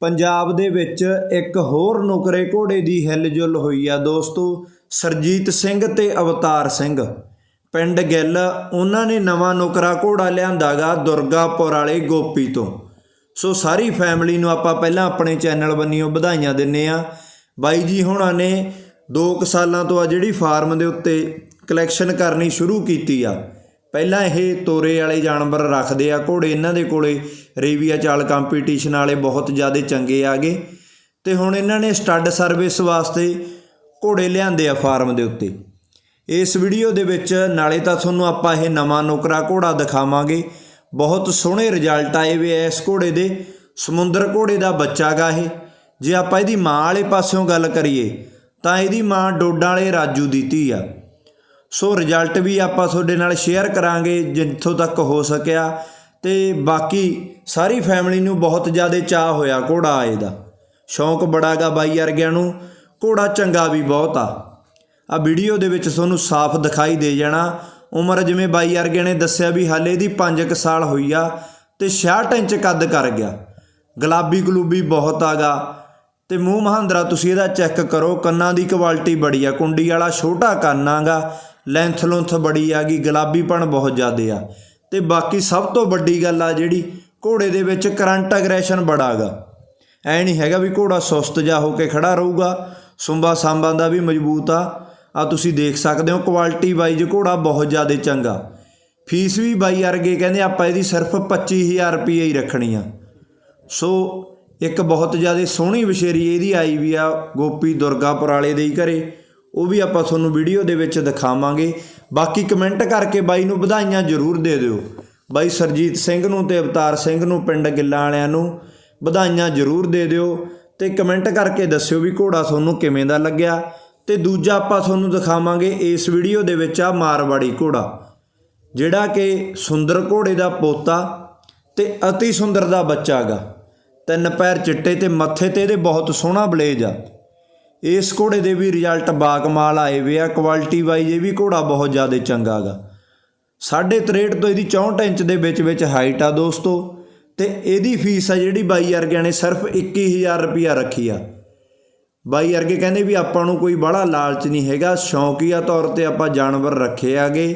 ਪੰਜਾਬ ਦੇ ਵਿੱਚ ਇੱਕ ਹੋਰ ਨੁਕਰੇ ਘੋੜੇ ਦੀ ਹਿਲਜੁਲ ਹੋਈ ਆ ਦੋਸਤੋ, ਸਰਜੀਤ ਸਿੰਘ ਤੇ ਅਵਤਾਰ ਸਿੰਘ। ਪਿੰਡ ਗਿੱਲ, ਉਹਨਾਂ ਨੇ ਨਵਾਂ ਨੁਕਰਾ ਘੋੜਾ ਲਿਆਂਦਾਗਾ ਦੁਰਗਾਪੁਰ ਵਾਲੇ ਗੋਪੀ ਤੋਂ। ਸੋ ਸਾਰੀ ਫੈਮਿਲੀ ਨੂੰ ਆਪਾਂ ਪਹਿਲਾਂ ਆਪਣੇ ਚੈਨਲ ਬੰਨਿਓ ਵਧਾਈਆਂ ਦਿੰਨੇ ਆ। ਬਾਈ ਜੀ ਹੁਣਾਂ ਨੇ 2 ਸਾਲਾਂ ਤੋਂ ਆ ਜਿਹੜੀ ਫਾਰਮ ਦੇ ਉੱਤੇ ਕਲੈਕਸ਼ਨ ਕਰਨੀ ਸ਼ੁਰੂ ਕੀਤੀ ਆ। ਪਹਿਲਾਂ ਇਹ ਤੋਰੇ ਵਾਲੇ ਜਾਨਵਰ ਰੱਖਦੇ ਆ ਘੋੜੇ ਇਹਨਾਂ ਦੇ ਕੋਲੇ। ਰੇਵੀਆ ਚਾਲ ਕੰਪੀਟੀਸ਼ਨ ਵਾਲੇ ਬਹੁਤ ਜ਼ਿਆਦਾ ਚੰਗੇ ਆਗੇ। ਤੇ ਹੁਣ ਇਹਨਾਂ ਨੇ ਸਟੱਡ ਸਰਵਿਸ ਵਾਸਤੇ ਘੋੜੇ ਲਿਆਂਦੇ ਆ ਫਾਰਮ ਦੇ ਉੱਤੇ। ਇਸ ਵੀਡੀਓ ਦੇ ਵਿੱਚ ਨਾਲੇ ਤਾਂ ਤੁਹਾਨੂੰ ਆਪਾਂ ਇਹ ਨਵਾਂ ਨੁਕਰਾ ਘੋੜਾ ਦਿਖਾਵਾਂਗੇ। ਬਹੁਤ ਸੋਹਣੇ ਰਿਜ਼ਲਟ ਆਏ ਵੇ ਐ ਇਸ ਘੋੜੇ ਦੇ। ਸਮੁੰਦਰ ਘੋੜੇ ਦਾ ਬੱਚਾ ਗਾ ਇਹ। ਜੇ ਆਪਾਂ ਇਹਦੀ ਮਾਂ ਵਾਲੇ ਪਾਸਿਓਂ ਗੱਲ ਕਰੀਏ, ਤਾਂ ਇਹਦੀ ਮਾਂ ਡੋਡਾਂ ਵਾਲੇ ਰਾਜੂ ਦੀ ਧੀ ਆ। ਸੋ ਰਿਜ਼ਲਟ ਵੀ ਆਪਾਂ ਤੁਹਾਡੇ ਨਾਲ ਸ਼ੇਅਰ ਕਰਾਂਗੇ ਜਿੱਥੋਂ ਤੱਕ ਹੋ ਸਕਿਆ ਤੇ ਬਾਕੀ ਸਾਰੀ ਫੈਮਿਲੀ ਨੂੰ ਬਹੁਤ ਜ਼ਿਆਦਾ ਚਾਹ ਹੋਇਆ ਘੋੜਾ ਆਏ ਦਾ। ਸ਼ੌਂਕ ਬੜਾਗਾ ਬਾਈ ਵਰਗਿਆਂ ਨੂੰ, ਘੋੜਾ ਚੰਗਾ ਵੀ ਬਹੁਤ ਆ। ਆ ਵੀਡੀਓ ਦੇ ਵਿੱਚ ਤੁਹਾਨੂੰ ਸਾਫ਼ ਦਿਖਾਈ ਦੇ ਜਾਣਾ। ਉਮਰ ਜਿਵੇਂ ਬਾਈ ਵਰਗੇ ਨੇ ਦੱਸਿਆ ਵੀ ਹਾਲੇ ਦੀ 5 ਸਾਲ ਹੋਈ ਆ ਤੇ 66 ਇੰਚ ਕੱਦ ਕਰ ਗਿਆ। ਗੁਲਾਬੀ ਗਲੂਬੀ ਬਹੁਤ ਆਗਾ ਤੇ ਮੂੰਹ ਮਹਾਂਦਰਾ ਤੁਸੀਂ ਇਹਦਾ ਚੈੱਕ ਕਰੋ, ਕੰਨਾਂ ਦੀ ਕੁਆਲਿਟੀ ਬੜੀ ਆ। ਕੁੰਡੀ ਵਾਲਾ ਛੋਟਾ ਕੰਨ ਆਗਾ ਲੈਂਥ ਲੁੰਥ ਬੜੀ ਆ ਗਈ, ਗੁਲਾਬੀਪਣ ਬਹੁਤ ਜ਼ਿਆਦੇ ਆ। ਤੇ ਬਾਕੀ ਸਭ ਤੋਂ ਵੱਡੀ ਗੱਲ ਆ ਜਿਹੜੀ, ਘੋੜੇ ਦੇ ਵਿੱਚ ਕਰੰਟ ਅਗਰੈਸ਼ਨ ਬੜਾਗਾ ਐ ਨਹੀਂ ਹੈਗਾ ਵੀ ਘੋੜਾ ਸੁਸਤ ਜਾ ਹੋ ਕੇ ਖੜਾ ਰਹੂਗਾ, ਸੁੰਬਾ ਸਾਂਬਾਂ ਦਾ ਵੀ ਮਜ਼ਬੂਤ ਆ। ਆ ਤੁਸੀਂ ਦੇਖ ਸਕਦੇ ਹੋ ਕੁਆਲਿਟੀ ਵਾਈਜ਼ ਘੋੜਾ ਬਹੁਤ ਜ਼ਿਆਦਾ ਚੰਗਾ। ਫੀਸ ਵੀ ਬਾਈ ਅਰਗੇ ਕਹਿੰਦੇ ਆਪਾਂ ਇਹਦੀ ਸਿਰਫ 25000 ਰੁਪਏ ਹੀ ਰੱਖਣੀ ਆ। ਸੋ, ਇੱਕ ਬਹੁਤ ਜ਼ਿਆਦਾ ਸੋਹਣੀ ਵਿਸ਼ੇਰੀ ਇਹਦੀ ਆਈ ਵੀ ਆ, ਗੋਪੀ ਦੁਰਗਾਪੁਰ ਵਾਲੇ ਦੇ ਹੀ ਘਰੇ। ਉਹ ਵੀ ਆਪਾਂ ਤੁਹਾਨੂੰ ਵੀਡੀਓ ਦੇ ਵਿੱਚ ਦਿਖਾਵਾਂਗੇ। ਬਾਕੀ ਕਮੈਂਟ ਕਰਕੇ ਬਾਈ ਨੂੰ ਵਧਾਈਆਂ ਜ਼ਰੂਰ ਦੇ ਦਿਓ। ਬਾਈ ਸਰਜੀਤ ਸਿੰਘ ਨੂੰ ਤੇ ਅਵਤਾਰ ਸਿੰਘ ਨੂੰ, ਪਿੰਡ ਗਿੱਲਾਂ ਵਾਲਿਆਂ ਨੂੰ ਵਧਾਈਆਂ ਜ਼ਰੂਰ ਦੇ ਦਿਓ ਤੇ ਕਮੈਂਟ ਕਰਕੇ ਦੱਸਿਓ ਵੀ ਘੋੜਾ ਤੁਹਾਨੂੰ ਕਿਵੇਂ ਦਾ ਲੱਗਿਆ। ਤੇ ਦੂਜਾ ਆਪਾਂ ਤੁਹਾਨੂੰ ਦਿਖਾਵਾਂਗੇ ਇਸ ਵੀਡੀਓ ਦੇ ਵਿੱਚ ਆ ਮਾਰਵਾੜੀ ਘੋੜਾ, ਜਿਹੜਾ ਕਿ ਸੁੰਦਰ ਘੋੜੇ ਦਾ ਪੋਤਾ ਤੇ ਅਤੀ ਸੁੰਦਰ ਦਾ ਬੱਚਾ ਗਾ। ਤਿੰਨ ਪੈਰ ਚਿੱਟੇ ਤੇ ਮੱਥੇ ਤੇ ਇਹਦੇ ਬਹੁਤ ਸੋਹਣਾ ਬਲੇਜ ਆ। ਇਸ ਘੋੜੇ ਦੇ ਵੀ ਰਿਜ਼ਲਟ ਬਾਕਮਾਲ ਆਏ ਵੇ ਆ ਕੁਆਲਿਟੀ ਵਾਈਜ਼ ਇਹ ਵੀ ਘੋੜਾ ਬਹੁਤ ਜ਼ਿਆਦਾ ਚੰਗਾ ਗਾ। 63 ਤੋਂ ਇਹਦੀ 64 ਇੰਚ ਦੇ ਵਿੱਚ ਵਿੱਚ ਹਾਈਟ ਆ ਦੋਸਤੋ, ਤੇ ਇਹਦੀ ਫੀਸ ਆ ਜਿਹੜੀ ਬਾਈ ਵਰਗਿਆਂ ਨੇ ਸਿਰਫ 21000 ਰੁਪਿਆ ਰੱਖੀ ਆ। ਬਾਈ ਵਰਗੇ ਕਹਿੰਦੇ ਵੀ ਆਪਾਂ ਨੂੰ ਕੋਈ ਬੜਾ ਲਾਲਚ ਨਹੀਂ ਹੈਗਾ ਸ਼ੌਂਕੀਆ ਤੌਰ ਤੇ ਆਪਾਂ ਜਾਨਵਰ ਰੱਖੇ ਆਗੇ,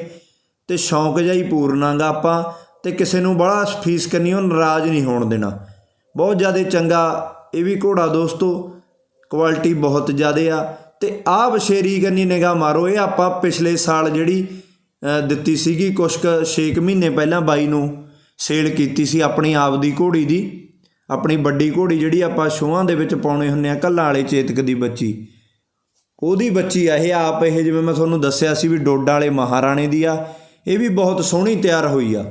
ਤੇ ਸ਼ੌਂਕ ਜਿਹਾ ਹੀ ਪੂਰਨਾਗਾ ਆਪਾਂ, ਤੇ ਕਿਸੇ ਨੂੰ ਬੜਾ ਫੀਸ ਕਰਨੀ, ਉਹ ਨਾਰਾਜ਼ ਨਹੀਂ ਹੋਣ ਦੇਣਾ। ਬਹੁਤ ਜ਼ਿਆਦਾ ਚੰਗਾ ਇਹ ਵੀ ਘੋੜਾ ਦੋਸਤੋ ਕੁਆਲਿਟੀ ਬਹੁਤ ਜ਼ਿਆਦਾ ਆ। ਤੇ ਆਹ ਬਸ਼ੇਰੀ ਕਰਨੀ ਨਿਗਾਹ ਮਾਰੋ, ਇਹ ਆਪਾਂ ਪਿਛਲੇ ਸਾਲ ਜਿਹੜੀ ਦਿੱਤੀ ਸੀਗੀ ਕੁਛ ਕੁ 6 ਮਹੀਨੇ ਪਹਿਲਾਂ ਬਾਈ ਨੂੰ ਸੇਲ ਕੀਤੀ ਸੀ ਆਪਣੀ ਆਪ ਦੀ ਘੋੜੀ ਦੀ। ਆਪਣੀ ਵੱਡੀ ਘੋੜੀ ਜਿਹੜੀ ਆਪਾਂ ਸ਼ੋਆਂ ਦੇ ਵਿੱਚ ਪਾਉਣੇ ਹੁੰਨੇ ਆ, ਕੱਲਾਂ ਵਾਲੇ ਚੇਤਕ ਦੀ ਬੱਚੀ। ਉਹਦੀ ਬੱਚੀ ਆ ਇਹ, ਆਪ ਇਹ ਜਿਵੇਂ ਮੈਂ ਤੁਹਾਨੂੰ ਦੱਸਿਆ ਸੀ ਵੀ ਡੋਡਾ ਵਾਲੇ ਮਹਾਰਾਣੇ ਦੀ ਆ। ਇਹ ਵੀ ਬਹੁਤ ਸੋਹਣੀ ਤਿਆਰ ਹੋਈ ਆ।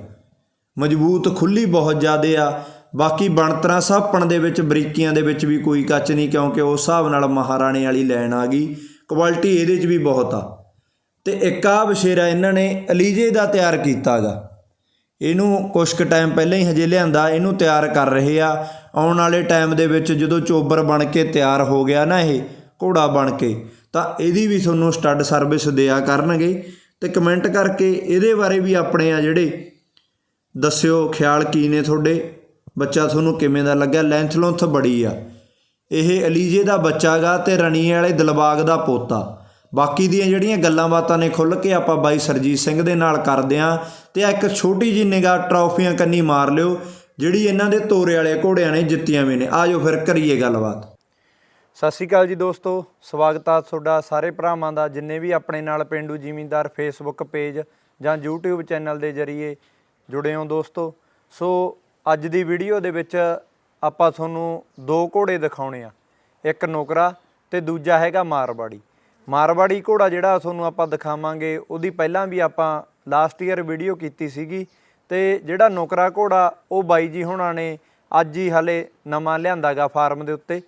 ਮਜ਼ਬੂਤ ਖੁੱਲੀ ਬਹੁਤ ਜ਼ਿਆਦੇ ਆ। ਬਾਕੀ ਬਣਤਰਾਂ ਸਾਪਣ ਦੇ ਵਿੱਚ, ਬਰੀਕੀਆਂ ਦੇ ਵਿੱਚ ਵੀ ਕੋਈ ਕੱਚ ਨਹੀਂ, ਕਿਉਂਕਿ ਉਸ ਹਿਸਾਬ ਨਾਲ ਮਹਾਰਾਣੇ ਵਾਲੀ ਲੈਣ ਆ ਗਈ। ਕੁਆਲਿਟੀ ਇਹਦੇ 'ਚ ਵੀ ਬਹੁਤ ਆ। ਤੇ ਇੱਕ ਆ ਬਸ਼ੇਰਾ ਇਹਨਾਂ ਨੇ ਅਲੀਜੇ ਦਾ ਤਿਆਰ ਕੀਤਾਗਾ। ਇਹਨੂੰ ਕੁਛ ਕੁ ਟਾਈਮ ਪਹਿਲਾਂ ਹੀ ਹਜੇ ਲਿਆਂਦਾ, ਇਹਨੂੰ ਤਿਆਰ ਕਰ ਰਹੇ ਆ। ਆਉਣ ਵਾਲੇ ਟਾਈਮ ਦੇ ਵਿੱਚ ਜਦੋਂ ਚੋਬਰ ਬਣ ਕੇ ਤਿਆਰ ਹੋ ਗਿਆ ਨਾ ਇਹ, ਘੋੜਾ ਬਣ ਕੇ, ਤਾਂ ਇਹਦੀ ਵੀ ਤੁਹਾਨੂੰ ਸਟੱਡ ਸਰਵਿਸ ਦਿਆ ਕਰਨਗੇ। ਤੇ ਕਮੈਂਟ ਕਰਕੇ ਇਹਦੇ ਬਾਰੇ ਵੀ ਆਪਣੇ ਆ ਜਿਹੜੇ ਦੱਸਿਓ, ਖਿਆਲ ਕੀ ਨੇ ਤੁਹਾਡੇ? ਬੱਚਾ ਤੁਹਾਨੂੰ ਕਿਵੇਂ ਦਾ ਲੱਗਿਆ? ਲੈਂਥ ਲੁੰਥ ਬੜੀ ਆ। ਇਹ ਅਲੀਜੇ ਦਾ ਬੱਚਾ ਗਾ ਤੇ ਰਣੀਏ ਵਾਲੇ ਦਿਲਬਾਗ ਦਾ ਪੋਤਾ। ਬਾਕੀ ਦੀਆਂ ਜਿਹੜੀਆਂ ਗੱਲਾਂ ਬਾਤਾਂ ਨੇ ਖੁੱਲ ਕੇ ਆਪਾਂ ਬਾਈ ਸਰਜੀਤ ਸਿੰਘ ਦੇ ਨਾਲ ਕਰਦੇ ਆਂ ਤੇ ਇੱਕ ਛੋਟੀ ਜੀ ਨਿਗਾਹ ਟਰਾਫੀਆਂ ਕੰਨੀ ਮਾਰ ਲਿਓ, ਜਿਹੜੀ ਇਹਨਾਂ ਦੇ ਤੋਰੇ ਵਾਲੇ ਘੋੜਿਆਂ ਨੇ ਜਿੱਤੀਆਂ ਵੀ ਨੇ। ਆਜੋ ਫਿਰ ਕਰੀਏ ਗੱਲਬਾਤ। ਸਤਿ ਸ਼੍ਰੀ ਅਕਾਲ ਜੀ ਦੋਸਤੋ। ਸਵਾਗਤ ਆ ਤੁਹਾਡਾ ਸਾਰੇ ਭਰਾਵਾਂ ਦਾ, ਜਿੰਨੇ ਵੀ ਆਪਣੇ ਨਾਲ ਪਿੰਡੂ ਜ਼ਿਮੀਂਦਾਰ ਫੇਸਬੁੱਕ ਪੇਜ ਜਾਂ YouTube ਚੈਨਲ ਦੇ ਜ਼ਰੀਏ ਜੁੜੇ ਹੋ ਦੋਸਤੋ। ਸੋ ਅੱਜ ਦੀ ਵੀਡੀਓ ਦੇ ਵਿੱਚ ਆਪਾਂ ਤੁਹਾਨੂੰ ਦੋ ਘੋੜੇ ਦਿਖਾਉਣੇ ਆ। ਇੱਕ ਨੁਕਰਾ ਤੇ ਦੂਜਾ ਹੈਗਾ ਮਾਰਵਾੜੀ। ਮਾਰਵਾੜੀ ਘੋੜਾ ਜਿਹੜਾ ਤੁਹਾਨੂੰ ਆਪਾਂ ਦਿਖਾਵਾਂਗੇ, ਉਹਦੀ ਪਹਿਲਾਂ ਵੀ ਆਪਾਂ ਲਾਸਟ ਈਅਰ ਵੀਡੀਓ ਕੀਤੀ ਸੀਗੀ ਤੇ ਜਿਹੜਾ ਨੁਕਰਾ ਘੋੜਾ, ਉਹ ਬਾਈ ਜੀ ਹੁਣਾਂ ਨੇ ਅੱਜ ਹੀ ਹਲੇ ਨਵਾਂ ਲਿਆਂਦਾਗਾ ਫਾਰਮ ਦੇ ਉੱਤੇ।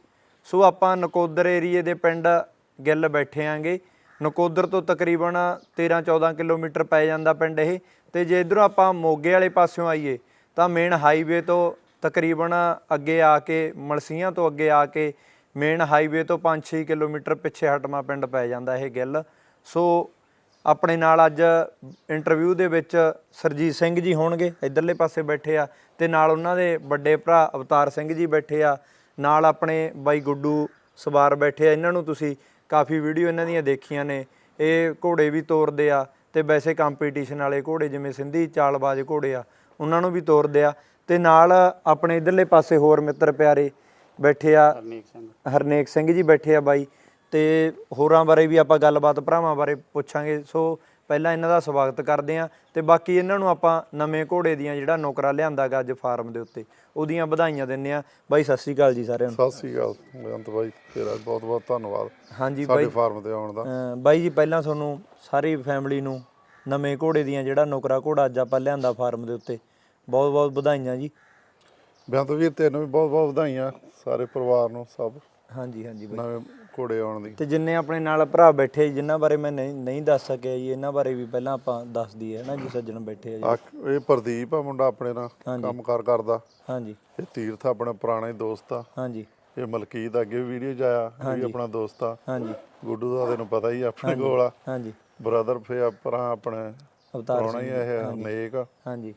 ਸੋ ਆਪਾਂ ਨਕੋਦਰ ਏਰੀਏ ਦੇ ਪਿੰਡ ਗਿੱਲ ਬੈਠੇ ਆਂਗੇ। ਨਕੋਦਰ ਤੋਂ ਤਕਰੀਬਨ 13-14 ਕਿਲੋਮੀਟਰ ਪੈ ਜਾਂਦਾ ਪਿੰਡ ਇਹ। ਤੇ ਜੇ ਇਧਰੋਂ ਆਪਾਂ ਮੋਗੇ ਵਾਲੇ ਪਾਸਿਓਂ ਆਈਏ ਤਾਂ ਮੇਨ ਹਾਈਵੇ ਤੋਂ ਤਕਰੀਬਨ ਅੱਗੇ ਆ ਕੇ, ਮਲਸੀਆਂ ਤੋਂ ਅੱਗੇ ਆ ਕੇ ਮੇਨ ਹਾਈਵੇ ਤੋਂ 5-6 ਕਿਲੋਮੀਟਰ ਪਿੱਛੇ ਹਟਮਾ ਪਿੰਡ ਪੈ ਜਾਂਦਾ ਇਹ ਗਿੱਲ। ਸੋ ਆਪਣੇ ਨਾਲ ਅੱਜ ਇੰਟਰਵਿਊ ਦੇ ਵਿੱਚ ਸਰਜੀਤ ਸਿੰਘ ਜੀ ਹੋਣਗੇ, ਇਧਰਲੇ ਪਾਸੇ ਬੈਠੇ ਆ ਤੇ ਨਾਲ ਉਹਨਾਂ ਦੇ ਵੱਡੇ ਭਰਾ ਅਵਤਾਰ ਸਿੰਘ ਜੀ ਬੈਠੇ ਆ, ਨਾਲ ਆਪਣੇ ਬਾਈ ਗੁੱਡੂ ਸਵਾਰ ਬੈਠੇ ਆ। ਇਹਨਾਂ ਨੂੰ ਤੁਸੀਂ ਕਾਫੀ ਵੀਡੀਓ ਇਹਨਾਂ ਦੀਆਂ ਦੇਖੀਆਂ ਨੇ। ਇਹ ਘੋੜੇ ਵੀ ਤੋਰਦੇ ਆ ਤੇ ਵੈਸੇ ਕੰਪੀਟੀਸ਼ਨ ਵਾਲੇ ਘੋੜੇ ਜਿਵੇਂ ਸਿੰਧੀ ਚਾਲਬਾਜ਼ ਘੋੜੇ ਆ ਉਹਨਾਂ ਨੂੰ ਵੀ ਤੋਰਦੇ ਆ। ਤੇ ਨਾਲ ਆਪਣੇ ਇਧਰਲੇ ਪਾਸੇ ਹੋਰ ਮਿੱਤਰ ਪਿਆਰੇ ਬੈਠੇ ਆ। ਹਰਨੀਕ ਸਿੰਘ। ਹਰਨੇਕ ਸਿੰਘ ਜੀ ਬੈਠੇ ਆ ਬਾਈ। ਤੇ ਹੋਰਾਂ ਬਾਰੇ ਵੀ ਆਪਾਂ ਗੱਲਬਾਤ ਭਰਾਵਾਂ ਬਾਰੇ ਪੁੱਛਾਂਗੇ। ਸੋ ਪਹਿਲਾਂ ਇਹਨਾਂ ਦਾ ਸਵਾਗਤ ਕਰਦੇ ਆ। ਤੇ ਬਾਕੀ ਇਹਨਾਂ ਨੂੰ ਆਪਾਂ ਨਵੇਂ ਘੋੜੇ ਦੀਆਂ ਜਿਹੜਾ ਨੌਕਰਾ ਲਿਆਂਦਾਗਾ ਅੱਜ ਫਾਰਮ ਦੇ ਉੱਤੇ ਉਹਦੀਆਂ ਵਧਾਈਆਂ ਦਿੰਨੇ ਆ। ਬਾਈ ਸਤਿ ਸ੍ਰੀ ਅਕਾਲ ਜੀ ਸਾਰਿਆਂ ਨੂੰ। ਸਤਿ ਸ੍ਰੀ ਅਕਾਲ ਬੇਅੰਤ ਬਾਈ ਤੇਰਾ ਬਹੁਤ ਬਹੁਤ ਧੰਨਵਾਦ। ਹਾਂਜੀ ਸਾਡੇ ਫਾਰਮ ਤੇ ਆਉਣ ਦਾ। ਬਾਈ ਜੀ ਪਹਿਲਾਂ ਤੁਹਾਨੂੰ ਸਾਰੀ ਫੈਮਿਲੀ ਨੂੰ ਨਵੇਂ ਘੋੜੇ ਦੀਆਂ ਜਿਹੜਾ ਨੌਕਰਾ ਘੋੜਾ ਅੱਜ ਆਪਾਂ ਲਿਆਂਦਾ ਫਾਰਮ ਦੇ ਉੱਤੇ। ਬਹੁਤ ਬਹੁਤ ਵਧਾਈਆਂ ਜੀ। ਬੇਅੰਤ ਵੀਰ ਤੈਨੂੰ ਵੀ ਬਹੁਤ ਬਹੁਤ ਵਧਾਈਆਂ ਸਾਰੇ ਪਰਿਵਾਰ ਨੂੰ ਸਭ। ਹਾਂਜੀ ਹਾਂਜੀ ਬਾਈ। ਨਵੇਂ ਘੋੜੇ ਆਉਣ ਦੀ। ਤੇ ਜਿੰਨੇ ਆਪਣੇ ਨਾਲ ਭਰਾ ਬੈਠੇ ਜਿਨ੍ਹਾਂ ਬਾਰੇ ਮੈਂ ਨਹੀਂ ਨਹੀਂ ਦੱਸ ਸਕਿਆ ਜੀ ਇਹਨਾਂ ਬਾਰੇ ਵੀ ਪਹਿਲਾਂ ਆਪਾਂ ਦੱਸ ਦਈਏ ਨਾ ਜੀ ਸੱਜਣ ਬੈਠੇ ਆ ਜੀ। ਆ ਇਹ ਪ੍ਰਦੀਪ ਆ ਮੁੰਡਾ ਆਪਣੇ ਨਾਲ ਹਾਂਜੀ। ਕੰਮ ਕਾਰ ਕਰਦਾ। ਹਾਂਜੀ। ਇਹ ਤੀਰਥ ਆਪਣਾ ਪੁਰਾਣਾ ਹੀ ਦੋਸਤ ਆ। ਹਾਂਜੀ। ਇਹ ਮਲਕੀਤ ਅੱਗੇ ਵੀਡੀਓ ਚ ਆਇਆ ਇਹ ਵੀ ਆਪਣਾ ਦੋਸਤ ਆ। ਹਾਂਜੀ। ਗੁੱਡੂ ਦਾ ਤੈਨੂੰ ਪਤਾ ਹੀ ਆ ਆਪਣੇ ਕੋਲ ਆ। ਹਾਂਜੀ। ਬ੍ਰਦਰ ਫੇ ਆਪਣਾ ਆਪਣੇ ਅਵਤਾਰ ਆ ਇਹ ਨੇਕ ਆ। ਹਾਂਜੀ।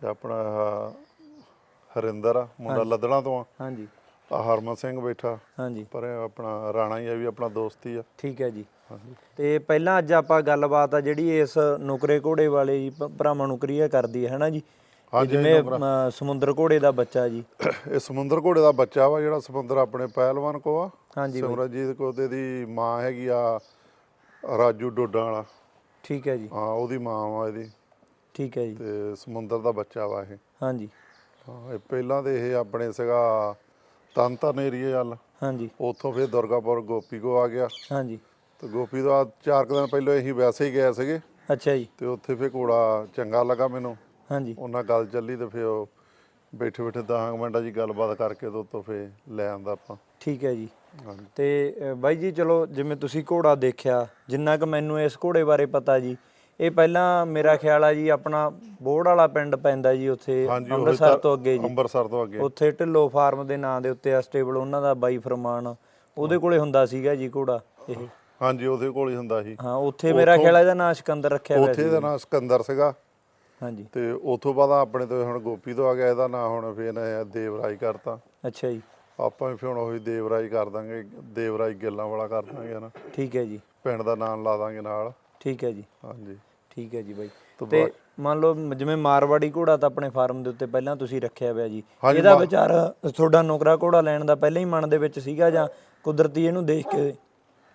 ਤੇ ਆਪਣਾ ਆਹ ਹਰਿੰਦਰ ਆ ਮੁੰਡਾ ਲੱਦਣਾ ਤੋਂ ਆ। ਹਾਂਜੀ। ਆਹ ਹਰਮਨ ਸਿੰਘ ਬੈਠਾ। ਹਾਂਜੀ। ਪਰ ਇਹ ਆਪਣਾ ਰਾਣਾ ਹੀ ਆ ਵੀ ਆਪਣਾ ਦੋਸਤ ਹੀ ਆ। ਠੀਕ ਹੈ ਜੀ। ਹਾਂਜੀ। ਤੇ ਪਹਿਲਾਂ ਅੱਜ ਆਪਾਂ ਗੱਲਬਾਤ ਆ ਜਿਹੜੀ ਇਸ ਨੁਕਰੇ ਘੋੜੇ ਵਾਲੇ ਜੀ ਭ- ਭਰਾਵਾਂ ਨੂੰ ਕਰੀਏ ਕਰਦੀ ਹੈ ਹਨਾ ਜੀ? ਤੇ ਹਾਂਜੀ, ਜਿਵੇਂ ਸਮੁੰਦਰ ਘੋੜੇ ਦਾ ਬੱਚਾ ਜੀ। ਇਹ ਸਮੁੰਦਰ ਘੋੜੇ ਦਾ ਬੱਚਾ ਵਾ ਜਿਹੜਾ ਸਮੁੰਦਰ ਆਪਣੇ ਪਹਿਲਵਾਨ ਕੋ ਆ। ਹਾਂਜੀ ਬਾਈ, ਸਿਮਰਜੀਤ ਕੋ ਤੇ ਦੀ ਮਾਂ ਹੈਗੀ ਆ ਰਾਜੂ ਡੋਡਾ ਵਾਲਾ। ਠੀਕ ਹੈ ਜੀ। ਹਾਂ ਉਹਦੀ ਮਾਂ ਵਾ ਇਹਦੀ। ਠੀਕ ਹੈ ਜੀ। ਤੇ ਸਮੁੰਦਰ ਦਾ ਬੱਚਾ ਵਾ ਇਹ। ਹਾਂਜੀ। ਹਾਂ ਇਹ ਪਹਿਲਾਂ ਦੇ ਇਹ ਆਪਣੇ ਸੀਗਾ ਤਨਤਨ ਏਰੀਏ ਵੱਲ। ਹਾਂਜੀ। ਉੱਥੋਂ ਫਿਰ ਦੁਰਗਾਪੁਰ ਗੋਪੀ ਕੋ ਆ ਗਿਆ। ਹਾਂਜੀ। ਤੇ ਗੋਪੀ ਆ ਚਾਰ ਕੁ ਦਿਨ ਪਹਿਲਾਂ ਅਸੀਂ ਵੈਸੇ ਹੀ ਗਏ ਸੀਗੇ। ਅੱਛਾ ਜੀ। ਤੇ ਉੱਥੇ ਫਿਰ ਘੋੜਾ ਚੰਗਾ ਲੱਗਾ ਮੈਨੂੰ। ਹਾਂਜੀ। ਉਹਨਾਂ ਗੱਲ ਚੱਲੀ ਤੇ ਫਿਰ ਉਹ ਬੈਠੇ ਬੈਠੇ 10 ਮਿੰਟਾਂ ਜੀ ਗੱਲਬਾਤ ਕਰਕੇ ਤੇ ਉੱਥੋਂ ਫਿਰ ਲੈ ਆਂਦਾ ਆਪਾਂ। ਠੀਕ ਹੈ ਜੀ। ਤੇ ਬਾਈ ਜੀ ਚਲੋ ਜਿਵੇਂ ਤੁਸੀਂ ਘੋੜਾ ਦੇਖਿਆ ਜਿੰਨਾ ਕਿ ਮੈਨੂੰ ਇਸ ਘੋੜੇ ਬਾਰੇ ਪਤਾ ਜੀ ਇਹ ਪਹਿਲਾਂ ਮੇਰਾ ਖਿਆਲ ਆ ਜੀ ਆਪਣਾ ਬੋੜ ਵਾਲਾ ਪਿੰਡ ਪੈਂਦਾ ਜੀ ਉੱਥੇ ਅੰਮ੍ਰਿਤਸਰ ਤਾਂ- ਅੱਗੇ ਜੀ। ਅੰਮ੍ਰਿਤਸਰ ਤੋਂ ਅੱਗੇ। ਉੱਥੇ ਢਿੱਲੋ ਫਾਰਮ ਦੇ ਨਾਂ ਦੇ ਉੱਤੇ ਆ ਸਟੇਬਲ ਉਹਨਾਂ ਦਾ ਬਾਈ ਫਰਮਾਨ ਉਹਦੇ ਕੋਲੇ ਹੁੰਦਾ ਸੀਗਾ ਜੀ ਘੋੜਾ ਇਹ। ਹਾਂਜੀ ਉਹਦੇ ਕੋਲ ਹੀ ਹੁੰਦਾ ਸੀ। ਹਾਂ ਉੱਥੇ ਮੇਰਾ ਖਿਆਲ ਆ ਇਹਦਾ ਨਾਂ ਸਿਕੰਦਰ ਰੱਖਿਆ ਹੋਇਆ ਉੱਥੇ ਸੀ ਦਾ ਨਾਮ ਸਿਕੰਦਰ ਸੀਗਾ। ਹਾਂਜੀ। ਤੇ ਉਥੋਂ ਬਾਅਦ ਆਪਣੇ ਤੋਂ ਹੁਣ ਗੋਪੀ ਤੋਂ ਆ ਗਿਆ ਇਹਦਾ ਨਾਂ ਹੁਣ ਫੇਰ ਦੇਵਰਾਜ ਕਰਤਾ। ਅੱਛਾ ਜੀ। ਆਪਾਂ ਵੀ ਫਿਰ ਹੁਣ ਉਹੀ ਦੇਵਰਾਜ ਕਰ ਦਾਂਗੇ ਦੇਵਰਾਜ ਗਿੱਲਾਂ ਵਾਲਾ ਕਰ ਦਾਂਗੇ ਨਾ ਠੀਕ ਹੈ ਜੀ। ਪਿੰਡ ਦਾ ਨਾਮ ਲਾ ਦਾਂਗੇ ਨਾਲ। ਠੀਕ ਹੈ ਜੀ। ਹਾਂਜੀ। ਠੀਕ ਹੈ ਜੀ ਬਾਈ। ਤੋਂ ਮੰਨ ਲਓ ਜਿਵੇਂ ਮਾਰਵਾੜੀ ਘੋੜਾ ਤਾਂ ਆਪਣੇ ਫਾਰਮ ਦੇ ਉੱਤੇ ਪਹਿਲਾਂ ਤੁਸੀਂ ਰੱਖਿਆ ਹੋਇਆ ਜੀ। ਇਹਦਾ ਵਿਚਾਰ ਤੁਹਾਡਾ ਨੌਕਰਾ ਘੋੜਾ ਲੈਣ ਦਾ ਪਹਿਲਾਂ ਹੀ ਮਨ ਦੇ ਵਿੱਚ ਸੀਗਾ ਜਾਂ ਕੁਦਰਤੀ ਇਹਨੂੰ ਦੇਖ ਕੇ?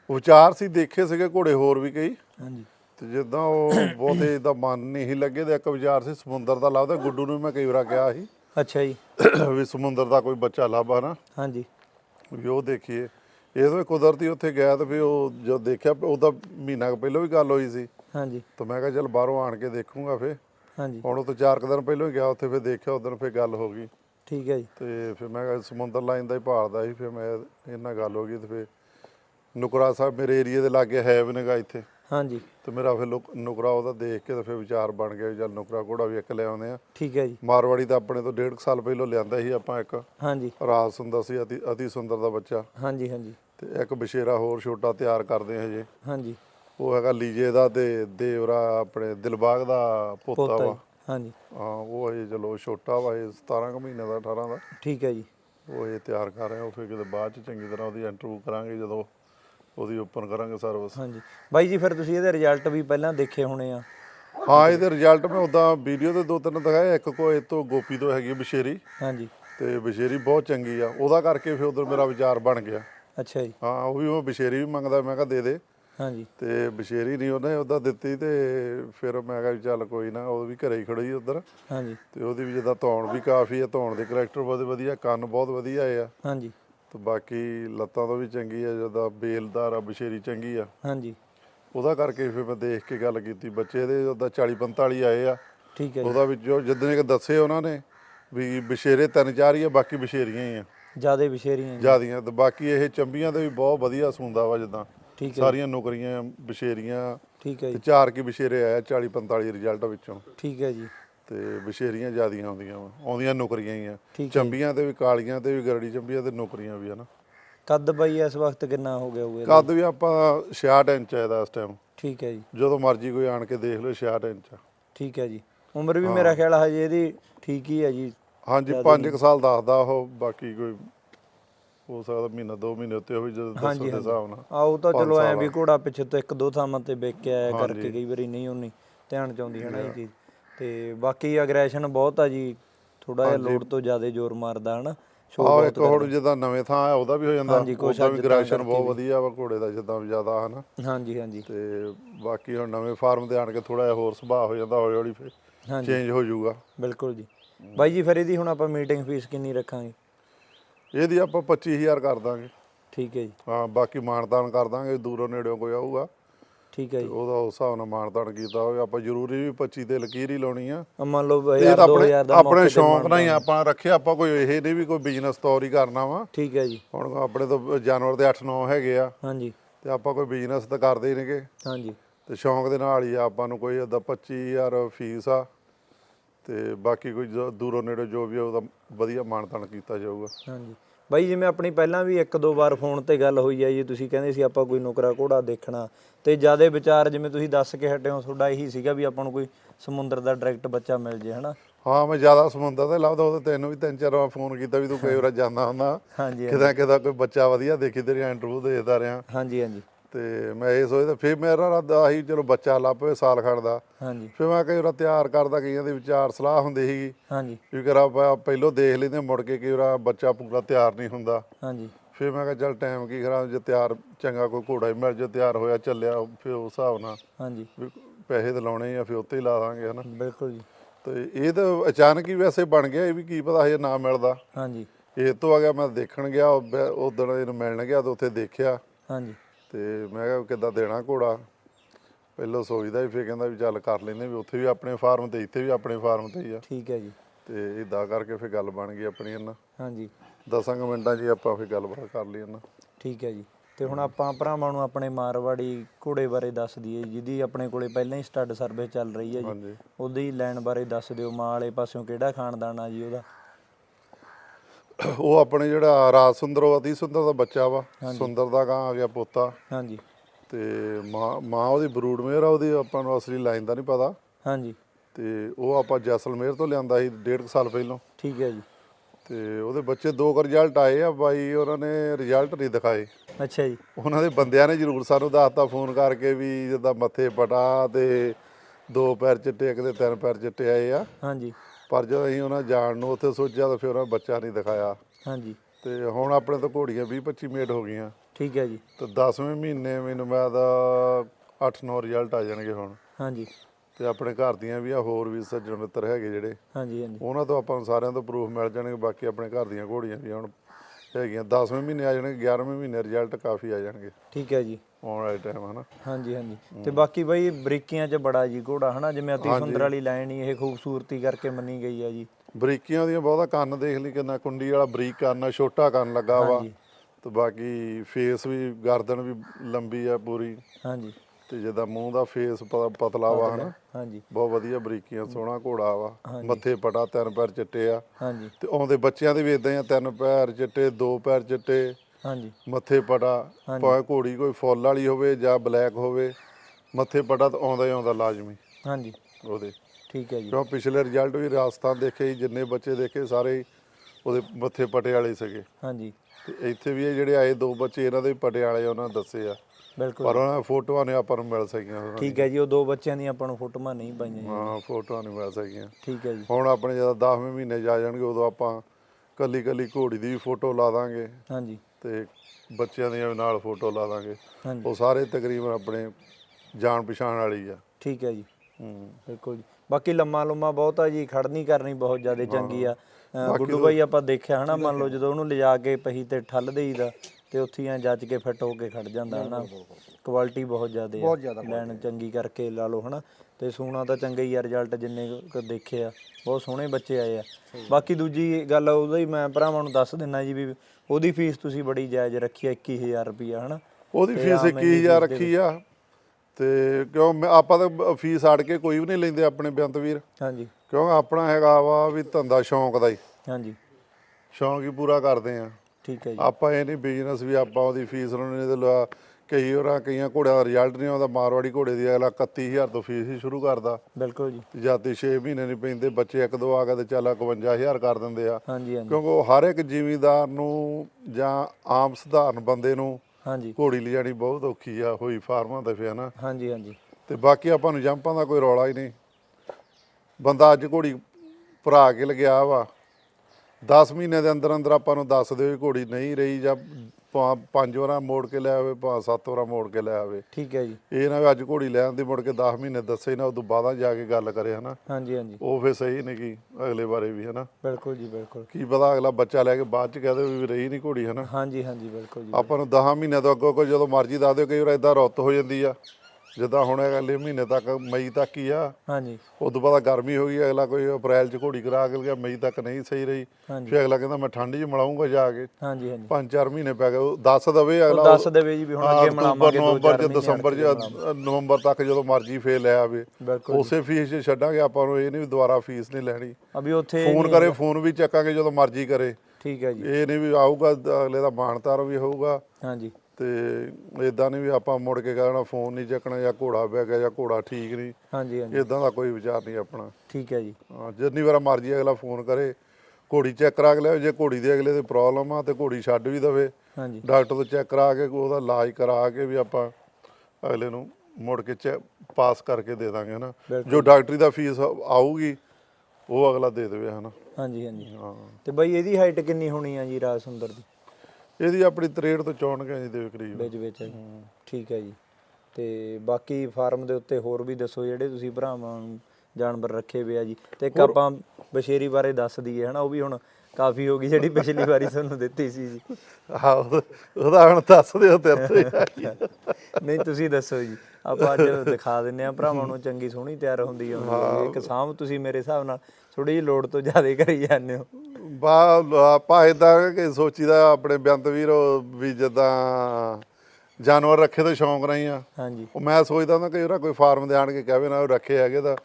ਵਿਚਾਰ ਸੀ ਦੇਖੇ ਸੀਗੇ ਘੋੜੇ ਹੋਰ ਵੀ ਕਈ। ਹਾਂਜੀ। ਤੇ ਜਿੱਦਾਂ ਉਹ ਬਹੁਤੇ ਦਾ ਮਨ ਨਹੀਂ ਲੱਗੇ ਤੇ ਇੱਕ ਵਿਚਾਰ ਸੀ ਸਮੁੰਦਰ ਦਾ ਲੱਭਦਾ ਗੁੱਡੂ ਨੂੰ ਮੈਂ ਕਈ ਵਾਰ ਕਿਹਾ ਸੀ। ਅੱਛਾ ਜੀ। ਵੀ ਸਮੁੰਦਰ ਦਾ ਕੋਈ ਬੱਚਾ ਲੱਭਾ ਨਾ। ਹਾਂਜੀ। ਵੀ ਉਹ ਦੇਖੀਏ। ਇਹ ਤਾਂ ਕੁਦਰਤੀ ਉੱਥੇ ਗਿਆ ਤੇ ਫਿਰ ਉਹ ਜਦ ਦੇਖਿਆ ਉਹਦਾ ਮਹੀਨਾ ਕੁ ਪਹਿਲਾਂ ਵੀ ਗੱਲ ਹੋਈ ਸੀ। ਹਾਂਜੀ। ਤਾਂ ਮੈਂ ਕਿਹਾ ਚੱਲ ਬਾਹਰੋਂ ਆਣ ਕੇ ਦੇਖੂੰਗਾ ਫਿਰ। ਹਾਂਜੀ। ਹੁਣ ਉਹ ਤੋਂ ਚਾਰ ਕੁ ਦਿਨ ਪਹਿਲਾਂ ਹੀ ਗਿਆ ਉੱਥੇ ਫਿਰ ਦੇਖਿਆ ਉਦੋਂ ਫਿਰ ਗੱਲ ਹੋ ਗਈ। ਠੀਕ ਹੈ ਜੀ। ਤੇ ਫਿਰ ਮੈਂ ਕਿਹਾ ਸਮੁੰਦਰ ਲਾਈਨ ਦਾ ਹੀ ਭਾਲਦਾ ਸੀ ਫਿਰ ਮੈਂ ਇਹਨਾਂ ਗੱਲ ਹੋ ਗਈ ਤੇ ਫਿਰ ਨੁਕਰਾ ਸਾਹਿਬ ਮੇਰੇ ਏਰੀਆ ਦੇ ਲਾਗੇ ਹੈ ਵੀ ਨਹੀਂਗਾ ਇੱਥੇ। ਹਾਂਜੀ। ਤੇ ਮੇਰਾ ਫਿਰ ਲੁਕ- ਨੁਕਰਾ ਉਹਦਾ ਦੇਖ ਕੇ ਤੇ ਫਿਰ ਵਿਚਾਰ ਬਣ ਗਿਆ ਵੀ ਚੱਲ ਨੁਕਰਾ ਘੋੜਾ ਵੀ ਇੱਕ ਲੈ ਆਉਂਦੇ ਆ। ਠੀਕ ਹੈ ਜੀ। ਮਾਰਵਾੜੀ ਤਾਂ ਆਪਣੇ ਤੋਂ ਡੇਢ ਕੁ ਸਾਲ ਪਹਿਲਾਂ ਲਿਆਂਦਾ ਸੀ ਆਪਾਂ ਇੱਕ। ਹਾਂਜੀ। ਰਾਜ ਸੁੰਦਰ ਸੀ ਅਤੀ ਅਤੀ ਸੁੰਦਰ ਦਾ ਬੱਚਾ। ਹਾਂਜੀ ਹਾਂਜੀ। ਤੇ ਇੱਕ ਬਸ਼ੇਰਾ ਹੋਰ ਛੋਟਾ ਤਿਆਰ ਕਰਦੇ ਹਜੇ। ਹਾਂਜੀ। ਉਹ ਹੈਗਾ ਲੀਜੇ ਦਾ ਤੇ ਦੇਵਰਾ ਆਪਣੇ ਦਿਲਬਾਗ ਦਾ ਪੋਤਾ ਪੋਤਾ ਵਾ। ਹਾਂਜੀ। ਹਾਂ ਉਹ ਹਜੇ ਚਲੋ ਛੋਟਾ ਵਾ ਇਹ 17 ਕੁ ਮਹੀਨੇ ਦਾ 18 ਦਾ। ਠੀਕ ਹੈ ਜੀ। ਉਹ ਇਹ ਤਿਆਰ ਕਰ ਰਹੇ ਆ ਉਹ ਫਿਰ ਕਿਤੇ ਬਾਅਦ ਚ ਚੰਗੀ ਤਰ੍ਹਾਂ ਉਹਦੀ ਇੰਟਰਵਿਊ ਕਰਾਂਗੇ ਜਦੋਂ ਉਹਦੀ ਓਪਨ ਕਰਾਂਗੇ ਸਰਵਿਸ ਹਾਂਜੀ। ਬਾਈ ਜੀ ਫਿਰ ਤੁਸੀਂ ਇਹਦੇ ਰਿਜ਼ਲਟ ਵੀ ਪਹਿਲਾਂ ਦੇਖੇ ਹੋਣੇ ਆ। ਹਾਂ ਇਹਦੇ ਰਿਜ਼ਲਟ ਮੈਂ ਉਦਾਂ ਵੀਡੀਓ ਤੇ ਦੋ ਤਿੰਨ ਦਿਖਾਏ ਇੱਕ ਕੋ ਇਹ ਤੋਂ ਗੋਪੀ ਤੋਂ ਹੈਗੀ ਬਸ਼ੇਰੀ। ਹਾਂਜੀ। ਤੇ ਬਸ਼ੇਰੀ ਬਹੁਤ ਚੰਗੀ ਆ। ਉਹਦਾ ਕਰਕੇ ਫਿਰ ਉਧਰ ਮੇਰਾ ਵਿਚਾਰ ਬਣ ਗਿਆ। ਅੱਛਾ ਜੀ। ਹਾਂ ਉਹ ਵੀ ਉਹ ਬਸ਼ੇਰੀ ਵੀ ਮੰਗਦਾ ਮੈਂ ਕਿਹਾ ਦੇ ਦੇ। ਹਾਂਜੀ। ਤੇ ਬਸ਼ੇਰੀ ਨਹੀਂ ਉਹਨੇ ਉਹਦਾ ਦਿੱਤੀ ਤੇ ਫਿਰ ਮੈਂ ਕਿਹਾ ਵੀ ਚੱਲ ਕੋਈ ਨਾ ਉਹ ਵੀ ਘਰੇ ਹੀ ਖੜੀ ਉਧਰ। ਹਾਂਜੀ। ਤੇ ਉਹਦੀ ਵੀ ਜਿੱਦਾਂ ਧੌਣ ਵੀ ਕਾਫੀ ਆ ਧੌਣ ਦੇ ਕਰੈਕਟਰ ਬਹੁਤ ਵਧੀਆ ਕੰਨ ਬਹੁਤ ਵਧੀਆ ਆ। ਹਾਂਜੀ। ਤੇ ਬਾਕੀ ਲੱਤਾਂ ਤੋਂ ਵੀ ਚੰਗੀ ਆ ਜਿੱਦਾਂ ਬੇਲਦਾਰ ਆ ਬਸ਼ੇਰੀ ਚੰਗੀ ਆ। ਹਾਂਜੀ। ਉਹਦਾ ਕਰਕੇ ਫਿਰ ਮੈਂ ਦੇਖ ਕੇ ਗੱਲ ਕੀਤੀ ਬੱਚੇ ਦੇ ਉਹਦਾ 40 45 ਆਏ ਆ। ਠੀਕ ਹੈ ਉਹਦਾ ਵਿੱਚ ਜੋ ਜਿੱਦਣ ਕਿ ਦੱਸੇ ਉਹਨਾਂ ਨੇ ਵੀ ਬਸ਼ੇਰੇ ਤਿੰਨ ਚਾਰ ਹੀ ਆ ਬਾਕੀ ਬਸ਼ੇਰੀਆਂ ਹੀ ਆ। ਜਿਆਦੇ ਵਿਸ਼ੇਰੀਆਂ ਜੀ ਜਿਆਦੀਆਂ ਤੇ ਬਾਕੀ ਇਹ ਚੰਬੀਆਂ ਦੇ ਵੀ ਬਹੁਤ ਵਧੀਆ ਸੁੰਦਾ ਵਾ ਜਿੱਦਾਂ। ਠੀਕ ਹੈ ਸਾਰੀਆਂ ਨੌਕਰੀਆਂ ਬਸ਼ੇਰੀਆਂ ਠੀਕ ਹੈ ਤੇ ਜੀ ਚਾਰ ਕੀ ਬਸ਼ੇਰੇ ਆਇਆ 40 45 ਰਿਜ਼ਲਟ ਵਿੱਚੋਂ। ਠੀਕ ਹੈ ਜੀ। ਤੇ ਬਸ਼ੇਰੀਆਂ ਜਿਆਦੀਆਂ ਆਉਂਦੀਆਂ ਵਾ ਆਉਂਦੀਆਂ ਨੌਕਰੀਆਂ ਹੀ ਆ। ਹੈ ਚੰਬੀਆਂ ਤੇ ਵੀ ਕਾਲੀਆਂ ਤੇ ਵੀ ਗਰੜੀ ਚੰਬੀਆਂ ਤੇ ਨੌਕਰੀਆਂ ਵੀ ਆ ਨਾ। ਕੱਦ ਬਾਈ ਇਸ ਵਕਤ ਕਿੰਨਾ ਹੋ ਗਿਆ ਇਹਦਾ? ਕੱਦ ਵੀ ਆਪਾਂ 66 ਇੰਚ ਆ ਇਹਦਾ ਇਸ ਟਾਈਮ ਠੀਕ ਹੈ ਜੀ। ਜਦੋਂ ਮਰਜ਼ੀ ਕੋਈ ਆਣ ਕੇ ਦੇਖ ਲਓ 66 ਇੰਚ। ਠੀਕ ਹੈ ਜੀ। ਉਮਰ ਵੀ ਮੇਰਾ ਖਿਆਲ ਹਜੇ ਇਹਦੀ ਠੀਕ ਹੀ ਹੈ ਜੀ। ਹਾਂਜੀ 5 ਸਾਲ ਦੱਸਦਾ ਉਹ ਬਾਕੀ ਕੋਈ ਹੋ ਸਕਦਾ ਮਹੀਨਾ ਦੋ ਮਹੀਨੇ ਉੱਤੇ ਹੋਈ ਜਦੋਂ ਹਾਂਜੀ, ਦੇ। ਹਿਸਾਬ ਨਾਲ। ਆਉ ਤਾਂ ਚਲੋ ਐ ਵੀ। ਘੋੜਾ ਪਿੱਛੇ ਤੋਂ ਇੱਕ ਦੋ ਥਾਵਾਂ ਤੇ ਵਿਕ ਕੇ ਆਇਆ। ਕਰਕੇ ਕਈ ਵਾਰੀ ਨਹੀਂ ਉਨੀ ਧਿਆਨ ਚ ਆਉਂਦੀ ਹੈ ਨਾ ਇਹ ਚੀਜ਼। ਤੇ ਬਾਕੀ ਅਗਰੈਸ਼ਨ ਬਹੁਤ ਆ ਜੀ। ਥੋੜਾ ਜਿਹਾ ਲੋਡ ਤੋਂ ਜ਼ਿਆਦਾ ਜ਼ੋਰ ਮਾਰਦਾ ਹਨਾ? ਆਹ ਬਹੁਤ ਇੱਕ ਹੁਣ ਜਿੱਦਾਂ ਨਵੇਂ ਥਾਂ ਆ ਉਹਦਾ ਵੀ ਹੋ ਜਾਂਦਾ। ਹਾਂਜੀ, ਕੁਛ ਵੀ ਗ੍ਰੈਸ਼ਨ ਬਹੁਤ ਵਧੀਆ ਵਾ ਘੋੜੇ ਦਾ ਜਿੱਦਾਂ ਜ਼ਿਆਦਾ ਹਨਾ? ਹਾਂਜੀ ਹਾਂਜੀ। ਤੇ ਬਾਕੀ ਹੁਣ ਨਵੇਂ ਫਾਰਮ ਤੇ ਆਣ ਕੇ ਥੋੜਾ ਜਿਹਾ ਹੋਰ ਸੁਭਾਅ ਹੋ ਜਾਂਦਾ ਹੌਲੀ ਹੌਲੀ ਫਿਰ ਚੇਂਜ ਹੋ ਜਾਊਗਾ। ਬਿਲਕੁਲ ਜੀ। ਬਾਈ ਜੀ ਫਿਰ ਇਹਦੀ ਹੁਣ ਆਪਾਂ ਮੀਟਿੰਗ ਫੀਸ ਕਿੰਨੀ ਰੱਖਾਂਗੇ? ਇਹਦੀ ਆਪਾਂ 25000 ਕਰ ਦਾਂਗੇ। ਠੀਕ ਹੈ ਜੀ। ਹਾਂ ਬਾਕੀ ਮਾਨਤਾਨ ਕਰ ਦਾਂਗੇ ਦੂਰੋਂ ਨੇੜਿਓਂ ਕੋਈ ਆਊਗਾ। ਠੀਕ ਹੈ ਜੀ। ਉਹਦਾ ਉਸ ਹਿਸਾਬ ਨਾਲ ਮਾਨਤਾਨ ਕੀਤਾ ਹੋਵੇ। ਆਪਾਂ ਜ਼ਰੂਰੀ ਵੀ 25 ਤੇ ਲਕੀਰ ਹੀ ਲਾਉਣੀ ਆ। ਮੰਨ ਲਓ ਇਹ 1000 ਤਾਂ ਆਪਣੇ 2000 ਦਾ ਆਪਣੇ ਸ਼ੌਂਕ। ਨਾਲ ਹੀ ਆਪਾਂ ਰੱਖਿਆ। ਆਪਾਂ ਕੋਈ ਇਹ ਨਹੀਂ ਵੀ ਕੋਈ ਬਿਜ਼ਨਸ ਤੌਰ ਹੀ ਕਰਨਾ ਵਾ। ਠੀਕ ਹੈ ਜੀ। ਹੁਣ ਆਪਣੇ ਤੋਂ ਜਾਨਵਰ ਦੇ 8-9 ਹੈਗੇ ਆ। ਹਾਂਜੀ। ਤੇ ਆਪਾਂ ਕੋਈ ਬਿਜ਼ਨਸ ਤਾਂ ਕਰਦੇ ਹੀ ਨੇਗੇ। ਹਾਂਜੀ। ਤੇ ਸ਼ੌਂਕ ਦੇ ਨਾਲ ਹੀ ਆਪਾਂ ਨੂੰ ਕੋਈ ਅੱਦਾ 25000 ਫੀਸ ਆ। ਤੇ ਬਾਕੀ ਕੋਈ ਦੂਰੋਂ ਨੇੜੇ ਜੋ ਵੀ ਉਹਦਾ ਵਧੀਆ ਮਾਨਤਾਨ ਕੀਤਾ ਜਾਊਗਾ। ਹਾਂਜੀ। ਬਾਈ ਜਿਵੇਂ ਆਪਣੀ ਪਹਿਲਾਂ ਵੀ ਇੱਕ ਦੋ ਵਾਰ ਫੋਨ ਤੇ ਗੱਲ ਹੋਈ ਹੈ ਜੀ ਤੁਸੀਂ ਕਹਿੰਦੇ ਸੀ ਆਪਾਂ ਕੋਈ ਨੁਕਰਾ ਘੋੜਾ ਦੇਖਣਾ। ਤੇ ਜਿਆਦੇ ਵਿਚਾਰ ਜਿਵੇਂ ਤੁਸੀਂ ਦੱਸ ਕੇ ਹਟੇ ਹੋ ਤੁਹਾਡਾ ਇਹੀ ਸੀਗਾ ਵੀ ਆਪਾਂ ਨੂੰ ਕੋਈ ਸਮੁੰਦਰ ਦਾ ਡਾਇਰੈਕਟ ਬੱਚਾ ਮਿਲ ਜੇ ਹਨਾ? ਹਾਂ ਮੈਂ ਜ਼ਿਆਦਾ ਸਮੁੰਦਰ ਤੇ ਲੱਭਦਾ ਉਹ ਤੈਨੂੰ ਵੀ ਤਿੰਨ ਚਾਰ ਵਾਰ ਫੋਨ ਕੀਤਾ ਵੀ ਤੂੰ ਕਈ ਵਾਰ ਜਾਂਦਾ ਹੁੰਦਾ। ਹਾਂਜੀ ਕਿਦਾਂ ਕਿਦਾਂ ਕੋਈ ਬੱਚਾ ਵਧੀਆ ਦੇਖੀ ਤੇਰੀ ਇੰਟਰਵਿਊ ਦੇਖਦਾ ਰਿਹਾ। ਹਾਂਜੀ ਹਾਂਜੀ। ਤੇ ਮੈਂ ਇਹ ਸੋਚਦਾ ਫਿਰ ਮੇਰਾ ਰਾਦਾ ਆਹੀ ਚਲੋ ਬੱਚਾ ਲੱਭੇ ਸਾਲ ਦਾ ਹਾਂਜੀ। ਫਿਰ ਮੈਂ ਕਈ ਵਾਰ ਤਿਆਰ ਕਰਦਾ ਕਈਆਂ ਦੇ ਵਿਚਾਰ ਸਲਾਹ ਹੁੰਦੀ ਸੀਗੀ। ਹਾਂਜੀ। ਵੀ ਕਰ ਆਪਾਂ ਪਹਿਲੋਂ ਦੇਖ ਲੈਂਦੇ ਮੁੜ ਕੇ ਕਈ ਵਾਰ ਬੱਚਾ ਪੂਰਾ ਤਿਆਰ ਨਹੀਂ ਹੁੰਦਾ। ਹਾਂਜੀ। ਫਿਰ ਮੈਂ ਕਿਹਾ ਚੱਲ ਟਾਈਮ ਕੀ ਖਰਾਬ ਜੇ ਤਿਆਰ ਚੰਗਾ ਕੋਈ ਘੋੜਾ ਹੀ ਮਿਲ ਜੇ ਤਿਆਰ ਹੋਇਆ ਚੱਲਿਆ ਫਿਰ ਉਸ ਹਿਸਾਬ ਨਾਲ ਹਾਂਜੀ। ਪੈਸੇ ਤਾਂ ਲਾਉਣੇ ਆ ਫਿਰ ਉੱਤੇ ਹੀ ਲਾ ਦਾਂਗੇ ਹਨਾ। ਬਿਲਕੁਲ ਜੀ। ਤੇ ਇਹ ਤਾਂ ਅਚਾਨਕ ਹੀ ਵੈਸੇ ਬਣ ਗਿਆ ਇਹ ਵੀ ਕੀ ਪਤਾ ਹਜੇ ਨਾ ਮਿਲਦਾ। ਹਾਂਜੀ। ਇਹ ਤੋਂ ਆ ਗਿਆ ਮੈਂ ਦੇਖਣ ਗਿਆ ਉਹ ਦਿਨ ਇਹਨੂੰ ਮਿਲਣ ਗਿਆ ਤਾਂ ਉੱਥੇ ਦੇਖਿਆ। ਹਾਂਜੀ। ਤੇ ਮੈਂ ਕਿਹਾ ਕਿੱਦਾਂ ਦੇਣਾ ਘੋੜਾ? ਪਹਿਲਾਂ ਸੋਚਦਾ ਸੀ ਫਿਰ ਕਹਿੰਦਾ ਵੀ ਚੱਲ ਕਰ ਲੈਂਦੇ ਵੀ ਉੱਥੇ ਵੀ ਆਪਣੇ ਫਾਰਮ ਤੇ ਇੱਥੇ ਵੀ ਆਪਣੇ ਫਾਰਮ ਤੇ ਹੀ ਆ। ਠੀਕ ਹੈ ਜੀ। ਤੇ ਇਦਾਂ ਕਰਕੇ ਫਿਰ ਗੱਲ ਬਣ ਗਈ ਆਪਣੀ ਇਹਨਾਂ। ਹਾਂਜੀ। ਦਸਾਂ ਕੁ ਮਿੰਟਾਂ 'ਚ ਹੀ ਆਪਾਂ ਫਿਰ ਗੱਲਬਾਤ ਕਰ ਲਈ ਇਹਨਾਂ। ਠੀਕ ਹੈ ਜੀ। ਤੇ ਹੁਣ ਆਪਾਂ ਭਰਾਵਾਂ ਨੂੰ ਆਪਣੇ ਮਾਰਵਾੜੀ ਘੋੜੇ ਬਾਰੇ ਦੱਸ ਦਈਏ ਜਿਹਦੀ ਆਪਣੇ ਕੋਲੇ ਪਹਿਲਾਂ ਹੀ ਸਟੱਡ ਸਰਵੇ ਚੱਲ ਰਹੀ ਹੈ ਜੀ। ਉਹਦੀ ਲੈਣ ਬਾਰੇ ਦੱਸ ਦਿਓ ਮਾਂ ਵਾਲੇ ਪਾਸਿਓਂ ਕਿਹੜਾ ਖਾਨਦਾਨ ਆ ਜੀ ਉਹਦਾ? ਉਹ ਆਪਣੇ ਜਿਹੜਾ ਰਾਜ ਸੁੰਦਰ ਉਹ ਅਤੀ ਸੁੰਦਰ ਦਾ ਬੱਚਾ ਵਾ ਸੁੰਦਰ ਦਾ ਗਾਂ ਆ ਗਿਆ ਪੋਤਾ। ਹਾਂਜੀ। ਤੇ ਮਾਂ ਮਾਂ ਉਹਦੀ ਬਰੂਡ ਮੇਰ ਆ ਉਹਦੀ ਆਪਾਂ ਨੂੰ ਅਸਲੀ ਲਾਈਨ ਦਾ ਨਹੀਂ ਪਤਾ। ਹਾਂਜੀ। ਤੇ ਉਹ ਆਪਾਂ ਜੈਸਲਮੇਰ ਤੋਂ ਲਿਆਂਦਾ ਸੀ ਡੇਢ ਕੁ ਸਾਲ ਪਹਿਲਾਂ। ਠੀਕ ਹੈ ਜੀ। ਤੇ ਉਹਦੇ ਬੱਚੇ ਦੋ ਕੁ ਰਿਜ਼ਲਟ ਆਏ ਆ ਬਾਈ ਉਹਨਾਂ ਨੇ ਰਿਜ਼ਲਟ ਨਹੀਂ ਦਿਖਾਏ। ਅੱਛਾ ਜੀ। ਉਹਨਾਂ ਦੇ ਬੰਦਿਆਂ ਨੇ ਜ਼ਰੂਰ ਸਾਨੂੰ ਦੱਸਤਾ ਫੋਨ ਕਰਕੇ ਵੀ ਜਿੱਦਾਂ ਮੱਥੇ ਪਟਾ ਤੇ ਦੋ ਪੈਰ ਚਿੱਟੇ ਇੱਕ ਦੇ ਤਿੰਨ ਪੈਰ ਚਿੱਟੇ ਆਏ ਆ। ਹਾਂਜੀ। ਪਰ ਜਦੋਂ ਅਸੀਂ ਉਹਨਾਂ ਜਾਣ ਨੂੰ ਉੱਥੇ ਸੋਚਿਆ ਤਾਂ ਫਿਰ ਉਹਨਾਂ ਬੱਚਾ ਨਹੀਂ ਦਿਖਾਇਆ। ਹਾਂਜੀ। ਤੇ ਹੁਣ ਆਪਣੇ ਤੋਂ ਘੋੜੀਆਂ 20 25 ਮੇਟ ਹੋ ਗਈਆਂ। ਠੀਕ ਹੈ ਜੀ। ਤੇ 10ਵੇਂ ਮਹੀਨੇ ਮੈਨੂੰ ਮੈਂ ਦਾ 8-9 ਰਿਜ਼ਲਟ ਆ ਜਾਣਗੇ ਹੁਣ। ਹਾਂਜੀ। ਤੇ ਆਪਣੇ ਘਰ ਦੀਆਂ ਵੀ ਆ ਹੋਰ ਵੀ ਸੱਜਣ ਮਿੱਤਰ ਹੈਗੇ ਜਿਹੜੇ। ਹਾਂਜੀ ਹਾਂਜੀ। ਉਹਨਾਂ ਤੋਂ ਆਪਾਂ ਨੂੰ ਸਾਰਿਆਂ ਤੋਂ ਪ੍ਰੂਫ ਮਿਲ ਜਾਣਗੇ ਬਾਕੀ ਆਪਣੇ ਘਰ ਦੀਆਂ ਘੋੜੀਆਂ ਵੀ ਹੁਣ ਹੈਗੀਆਂ। 10ਵੇਂ ਮਹੀਨੇ ਆ ਜਾਣਗੇ 11ਵੇਂ ਮਹੀਨੇ ਰਿਜ਼ਲਟ ਕਾਫੀ ਆ ਜਾਣਗੇ। ਠੀਕ ਹੈ ਜੀ। ਆਉਣ ਵਾਲੇ ਟਾਈਮ ਹਨਾ। ਹਾਂਜੀ ਹਾਂਜੀ। ਤੇ ਬਾਕੀ ਬਾਈ ਬਰੀਕੀਆਂ 'ਚ ਬੜਾ ਜੀ ਘੋੜਾ ਹਨਾ। ਜਿਵੇਂ ਅਤੀ ਸੁੰਦਰ ਵਾਲੀ ਲਾਈਨ ਹੀ ਇਹ ਖੂਬਸੂਰਤੀ ਕਰਕੇ ਮੰਨੀ ਗਈ ਹੈ ਜੀ। ਬਰੀਕੀਆਂ ਦੀਆਂ ਬਹੁਤਾ ਕੰਨ ਦੇਖ ਲਈ ਕਿੰਨਾ ਕੁੰਡੀ ਵਾਲਾ ਬਰੀਕ ਕੰਨ ਆ ਛੋਟਾ ਕੰਨ ਲੱਗਾ ਵਾ। ਤੇ ਬਾਕੀ ਫੇਸ ਵੀ ਗਰਦਨ ਵੀ ਲੰਬੀ ਆ ਪੂਰੀ। ਹਾਂਜੀ। ਤੇ ਜਿੱਦਾਂ ਮੂੰਹ ਦਾ ਫੇਸ ਪਤਲਾ ਵਾ ਹਨਾ? ਹਾਂਜੀ। ਬਹੁਤ ਵਧੀਆ ਬਰੀਕੀਆਂ ਸੋਹਣਾ ਘੋੜਾ ਵਾ। ਮੱਥੇ ਪਟਾ ਤਿੰਨ ਪੈਰ ਚਿੱਟੇ ਆ। ਹਾਂਜੀ। ਤੇ ਆਉਂਦੇ ਬੱਚਿਆਂ ਦੇ ਵੀ ਇਦਾਂ ਹੀ ਆ ਤਿੰਨ ਪੈਰ ਚਿੱਟੇ ਦੋ ਪੈਰ ਚਿੱਟੇ। ਹਾਂਜੀ। ਮੱਥੇ ਪਟਾ ਭਾਵੇਂ ਘੋੜੀ ਕੋਈ ਫੁੱਲ ਵਾਲੀ ਹੋਵੇ ਜਾਂ ਬਲੈਕ ਹੋਵੇ ਮੱਥੇ ਪਟਾ ਤਾਂ ਆਉਂਦਾ ਹੀ ਆਉਂਦਾ ਲਾਜ਼ਮੀ। ਹਾਂਜੀ। ਉਹਦੇ। ਠੀਕ ਹੈ ਜੀ। ਕਿਉਂ ਪਿਛਲੇ ਰਿਜ਼ਲਟ ਵੀ ਰਾਜਸਥਾਨ ਦੇਖੇ ਜਿੰਨੇ ਬੱਚੇ ਦੇਖੇ ਸਾਰੇ ਉਹਦੇ ਮੱਥੇ ਪਟੇ ਵਾਲੇ ਸੀਗੇ। ਹਾਂਜੀ। ਤੇ ਇੱਥੇ ਵੀ ਇਹ ਜਿਹੜੇ ਆਏ ਦੋ ਬੱਚੇ ਇਹਨਾਂ ਦੇ ਵੀ ਪਟੇ ਵਾਲੇ ਆ, ਉਹਨਾਂ ਦੱਸੇ ਆ। ਬਿਲਕੁਲ ਪਰ ਉਹਨਾਂ ਫੋਟੋਆਂ ਨੇ ਆਪਾਂ ਨੂੰ ਮਿਲ ਸਕੀਆਂ ਉਹਨਾਂ ਠੀਕ ਹੈ ਜੀ ਉਹ ਦੋ ਬੱਚਿਆਂ ਦੀਆਂ ਆਪਾਂ ਨੂੰ ਫੋਟੋਆਂ ਨਹੀਂ ਪਾਈਆਂ ਜੀ। ਹਾਂ ਫੋਟੋਆਂ ਨਹੀਂ ਮਿਲ ਸਕੀਆਂ। ਠੀਕ ਹੈ ਜੀ। ਹੁਣ ਆਪਣੇ ਜਦੋਂ 10ਵੇਂ ਮਹੀਨੇ ਜਾ ਜਾਣਗੇ ਉਦੋਂ ਆਪਾਂ ਕੱਲੀ ਕੱਲੀ ਘੋੜੀ ਦੀ ਵੀ ਫੋਟੋ ਲਾ ਦਾਂਗੇ। ਹਾਂਜੀ। ਤੇ ਬੱਚਿਆਂ ਦੀਆਂ ਵੀ ਨਾਲ ਫੋਟੋ ਲਾ ਦਾਂਗੇ। ਹਾਂਜੀ। ਉਹ ਸਾਰੇ ਤਕਰੀਬਨ ਆਪਣੇ ਜਾਣ ਪਛਾਣ ਵਾਲੀ ਆ। ਠੀਕ ਹੈ ਜੀ। ਹੂੰ। ਬਿਲਕੁਲ ਜੀ। ਬਾਕੀ ਲੰਮਾ ਲੰਮਾ ਬਹੁਤ ਆ ਜੀ ਖੜਨੀ ਕਰਨੀ ਬਹੁਤ ਜ਼ਿਆਦਾ ਚੰਗੀ ਆ। ਗੁੱਡੂ ਬਾਈ ਆਪਾਂ ਦੇਖਿਆ ਹਨਾ ਮੰਨ ਲਓ ਜਦੋਂ ਉਹਨੂੰ ਲਿਜਾ ਕੇ ਪਹੀ ਤੇ ਠੱਲ ਦੇਈਦਾ। ਤੇ ਉੱਥੇ ਆ ਜੱਜ ਕੇ ਫਿੱਟ ਹੋ ਕੇ ਖੜ ਜਾਂਦਾ ਹਨਾ? ਕੁਆਲਿਟੀ ਬਹੁਤ ਜ਼ਿਆਦਾ ਬਹੁਤ ਜ਼ਿਆਦਾ ਲੈਣ ਚੰਗੀ ਕਰਕੇ ਲਾ ਲਓ ਹਨਾ? ਤੇ ਸੋਨਾ ਤਾਂ ਚੰਗਾ ਹੀ ਆ ਰਿਜ਼ਲਟ ਜਿੰਨੇ ਕੁ ਦੇਖੇ ਆ। ਬਹੁਤ ਸੋਹਣੇ ਬੱਚੇ ਆਏ ਆ। ਬਾਕੀ ਦੂਜੀ ਗੱਲ ਉਹਦਾ ਹੀ ਮੈਂ ਭਰਾਵਾਂ ਨੂੰ ਦੱਸ ਦਿੰਨਾ ਜੀ ਵੀ ਉਹਦੀ ਫੀਸ ਤੁਸੀਂ ਬੜੀ ਜਾਇਜ਼ ਰੱਖੀ ਆ 21000 ਰੁਪਿਆ ਹਨਾ? ਉਹਦੀ ਫੀਸ ਆਮ ਇੰਨੀ 21000 ਫੀਸ ਰੱਖੀ ਆ। ਤੇ ਕਿਉਂ ਮੈਂ- ਆਪਾਂ ਤਾਂ ਫੀਸ ਆੜ ਕੇ ਕੋਈ ਵੀ ਨਹੀਂ ਲੈਂਦੇ ਆਪਣੇ ਬੇਅੰਤ ਵੀਰ। ਹਾਂਜੀ। ਕਿਉਂ? ਆਪਣਾ ਹੈਗਾ ਵਾ ਵੀ ਧੰਦਾ ਸ਼ੌਂਕ ਦਾ ਹੀ। ਹਾਂਜੀ। ਸ਼ੌਂਕ ਹੀ ਪੂਰਾ ਕਰਦੇ ਆ। ਠੀਕ ਹੈ ਜੀ। ਆਪਾਂ ਇਹ ਨਹੀਂ ਬਿਜ਼ਨਸ ਵੀ ਆਪਾਂ ਉਹਦੀ ਫੀਸ ਲੈਣੀ ਤੇ ਲਵਾ ਕਈ ਵਾਰਾਂ ਕਈਆਂ ਘੋੜਿਆਂ ਦਾ ਰਿਜ਼ਲਟ ਨਹੀਂ ਆਉਂਦਾ ਮਾਰਵਾੜੀ ਘੋੜੇ ਦੀ ਅਗਲਾ 31000 ਤੋਂ ਫੀਸ ਹੀ ਸ਼ੁਰੂ ਕਰਦਾ। ਬਿਲਕੁਲ ਜੀ। ਜਾਤੀ 6 ਮਹੀਨੇ ਨਹੀਂ ਪੈਂਦੇ ਬੱਚੇ ਇੱਕ ਦੋ ਆ ਗਏ ਤੇ ਚੱਲ 51000 ਕਰ ਦਿੰਦੇ ਆ। ਹਾਂਜੀ ਹਾਂਜੀ। ਕਿਉਂਕਿ ਉਹ ਹਰ ਇੱਕ ਜ਼ਿਮੀਂਦਾਰ ਨੂੰ ਜਾਂ ਆਮ ਸਧਾਰਨ ਬੰਦੇ ਨੂੰ ਹਾਂਜੀ। ਘੋੜੀ ਲਿਜਾਣੀ ਬਹੁਤ ਔਖੀ ਆ ਹੋਈ ਫਾਰਮਾਂ ਤੇ ਫਿਰ ਨਾ ਹਾਂਜੀ ਹਾਂਜੀ। ਤੇ ਬਾਕੀ ਆਪਾਂ ਨੂੰ ਜੰਪਾਂ ਦਾ ਕੋਈ ਰੌਲਾ ਹੀ ਨਹੀਂ। ਬੰਦਾ ਅੱਜ ਘੋੜੀ ਭਰਾ ਕੇ ਲਗਿਆ ਵਾ 10 ਮਹੀਨੇ ਦੇ ਅੰਦਰ ਅੰਦਰ ਆਪਾਂ ਨੂੰ ਦੱਸ ਦਿਓ ਵੀ ਘੋੜੀ ਨਹੀਂ ਰਹੀ ਜਾਂ ਪੰਜ ਵਾਰਾਂ ਮੋੜ ਕੇ ਲੈ ਆਵੇ ਭਾਂ ਸੱਤ ਵਾਰਾਂ ਮੋੜ ਕੇ ਲੈ ਆਵੇ। ਠੀਕ ਹੈ ਜੀ। ਇਹ ਨਾ ਵੀ ਅੱਜ ਘੋੜੀ ਲੈਣ ਦੀ ਮੁੜ ਕੇ 10 ਮਹੀਨੇ ਦੱਸੇ ਨਾ ਉਦੋਂ ਬਾਅਦਾਂ ਜਾ ਕੇ ਗੱਲ ਕਰੇ ਹਨਾ। ਹਾਂਜੀ ਹਾਂਜੀ। ਉਹ ਫੇ ਸਹੀ ਨਹੀਂ ਕੀ ਅਗਲੇ ਬਾਰੇ ਵੀ ਹਨਾ। ਬਿਲਕੁਲ ਜੀ ਬਿਲਕੁਲ। ਕੀ ਪਤਾ ਅਗਲਾ ਬੱਚਾ ਲੈ ਕੇ ਬਾਅਦ ਚ ਕਹਦੇ ਵੀ ਰਹੀ ਨਹੀਂ ਘੋੜੀ ਹਨਾ। ਹਾਂਜੀ ਹਾਂਜੀ ਬਿਲਕੁਲ ਜੀ ਆਪਾਂ ਨੂੰ 10 ਮਹੀਨੇ ਤੋਂ ਅੱਗੋਂ ਕੋਈ ਜਦੋਂ ਮਰਜ਼ੀ ਦੱਸ ਦਿਓ ਕਈ ਵਾਰ ਇਦਾਂ ਰੁੱਤ ਹੋ ਜਾਂਦੀ ਆ। ਜਿੱਦਾਂ ਹੁਣ ਅਗਲੇ ਮਹੀਨੇ ਤੱਕ ਮਈ ਤੱਕ ਹੀ ਆ। ਹਾਂਜੀ। ਉਦੋਂ ਬਾਅਦ ਗਰਮੀ ਹੋ ਗਈ ਅਗਲਾ ਕੋਈ ਅਪ੍ਰੈਲ ਚ ਘੋੜੀ ਕਰਾ ਕੇ ਗਿਆ ਮਈ ਤੱਕ ਨਹੀਂ ਸਹੀ ਰਹੀ। ਫਿਰ ਅਗਲਾ ਕਹਿੰਦਾ ਮੈਂ ਠੰਡ 'ਚ ਮਲਾਉਂਗਾ ਜਾ ਕੇ। ਹਾਂਜੀ ਹਾਂਜੀ। ਪੰਜ ਚਾਰ ਮਹੀਨੇ ਪੈ ਗਏ ਉਹ ਦੱਸ ਦਵੇ ਅਗਲਾ ਦੱਸ ਦੇਵੇ ਜੀ ਵੀ ਹੁਣ ਅੱਗੇ ਮਨਾਵਾਂਗੇ ਦੋ ਨਵੰਬਰ ਚ ਦਸੰਬਰ ਚ ਨਵੰਬਰ ਤੱਕ ਜਦੋਂ ਮਰਜ਼ੀ ਫੇਰ ਲੈ ਆਵੇ। ਉਸੇ ਫੀਸ 'ਚ ਛੱਡਾਂਗੇ ਆਪਾਂ ਨੂੰ ਇਹ ਨਹੀਂ ਵੀ ਦੁਬਾਰਾ ਫੀਸ ਨਹੀਂ ਲੈਣੀ। ਅਭੀ ਉੱਥੇ ਫੋਨ ਕਰੇ ਫੋਨ ਵੀ ਚੱਕਾਂਗੇ ਜਦੋਂ ਮਰਜ਼ੀ ਕਰੇ। ਠੀਕ ਹੈ ਜੀ। ਇਹ ਨਹੀਂ ਵੀ ਆਊਗਾ ਅਗਲੇ ਦਾ ਮਾਨਤਾਰ ਵੀ ਹੋਊਗਾ। ਹਾਂਜੀ। ਤੇ ਇਦਾਂ ਨਹੀਂ ਵੀ ਆਪਾਂ ਮੁੜ ਕੇ ਕਹਿਣਾ ਫੋਨ ਨਹੀਂ ਚੱਕਣਾ ਜਾਂ ਘੋੜਾ ਬਹਿ ਗਿਆ ਜਾਂ ਘੋੜਾ ਠੀਕ ਨਹੀਂ। ਹਾਂਜੀ ਹਾਂਜੀ। ਇਦਾਂ ਦਾ ਕੋਈ ਵਿਚਾਰ ਨਹੀਂ ਆਪਣਾ। ਠੀਕ ਹੈ ਜੀ। ਹਾਂ, ਜਿੰਨੀ ਵਾਰ ਮਰਜ਼ੀ ਅਗਲਾ ਫੋਨ ਕਰੇ ਘੋੜੀ ਚੈੱਕ ਕਰਾ ਕੇ ਲਿਆਓ ਜੇ ਘੋੜੀ ਦੇ ਅਗਲੇ ਦੇ ਪ੍ਰੋਬਲਮ ਆ ਤੇ ਘੋੜੀ ਛੱਡ ਵੀ ਦਵੇ। ਹਾਂਜੀ। ਡਾਕਟਰ ਤੋਂ ਚੈੱਕ ਕਰਾ ਕੇ ਉਹਦਾ ਇਲਾਜ ਕਰਾ ਕੇ ਵੀ ਆਪਾਂ ਅਗਲੇ ਨੂੰ ਮੁੜ ਕੇ ਪਾਸ ਕਰਕੇ ਦੇ ਦਾਂਗੇ ਹਨਾ। ਜੋ ਡਾਕਟਰੀ ਦਾ ਫੀਸ ਆਊਗੀ ਉਹ ਅਗਲਾ ਦੇ ਦੇਵੇ ਹਨਾ। ਹਾਂਜੀ ਹਾਂਜੀ। ਹਾਂ। ਤੇ ਬਾਈ ਇਹਦੀ ਹਾਈਟ ਕਿੰਨੀ ਹੋਣੀ ਆ ਜੀ ਰਾਜ ਸੁੰਦਰ ਦੀ? ਇਹਦੀ ਆਪਣੀ 63 ਤੋਂ 64 ਇੰਚ ਦੇ ਕਰੀਬ ਵਿੱਚ ਵਿੱਚ। ਹੈ ਜੀ। ਠੀਕ ਹੈ ਜੀ। ਤੇ ਬਾਕੀ ਫਾਰਮ ਦੇ ਉੱਤੇ ਹੋਰ ਵੀ ਦੱਸੋ ਜਿਹੜੇ ਤੁਸੀਂ ਭਰਾਵਾਂ ਨੂੰ ਜਾਨਵਰ ਰੱਖੇ ਹੋਏ ਆ ਜੀ। ਤੇ ਇੱਕ ਆਪਾਂ ਬਸ਼ੇਰੀ ਬਾਰੇ ਦੱਸ ਦਈਏ ਹਨਾ? ਉਹ ਵੀ ਹੁਣ ਕਾਫੀ ਹੋ ਗਈ ਜਿਹੜੀ ਪਿਛਲੀ ਵਾਰੀ ਤੁਹਾਨੂੰ ਦਿੱਤੀ ਸੀ ਜੀ। ਹਾਂ ਉਹ- ਉਹਦਾ ਹੁਣ ਦੱਸ ਦਿਓ ਤੋਂ ਹੀ ਆ ਗਈ। ਨਹੀਂ ਤੁਸੀਂ ਦੱਸੋ ਜੀ। ਆਪਾਂ ਅੱਜ ਦਿਖਾ ਦਿੰਨੇ ਆ ਭਰਾਵਾਂ ਨੂੰ ਚੰਗੀ ਸੋਹਣੀ ਤਿਆਰ ਹੁੰਦੀ ਆ। ਇੱਕ ਸਾਂਭ ਤੁਸੀਂ ਮੇਰੇ ਹਿਸਾਬ ਨਾਲ। ਥੋੜੀ ਲੋੜ ਤੋਂ ਜ਼ਿਆਦਾ ਕਰੀ ਜਾਂਦੇ ਹੋ। ਬਾ ਆਪਾਂ ਇਦਾਂ ਕਿ ਸੋਚੀਦਾ ਆਪਣੇ ਬੇਅੰਤ ਵੀਰ ਵੀ ਜਿੱਦਾਂ ਜਾਨਵਰ ਰੱਖੇ ਤੋਂ ਸ਼ੌਂਕ ਨਹੀਂ ਆ। ਹਾਂਜੀ। ਉਹ ਮੈਂ ਸੋਚਦਾ ਹੁੰਦਾ ਕਿ ਜਿਹੜਾ ਕੋਈ ਫਾਰਮ ਦੇ ਆਣ ਕੇ ਕਹਵੇ ਨਾ ਉਹ ਰੱਖੇ ਹੈਗੇ ਤਾਂ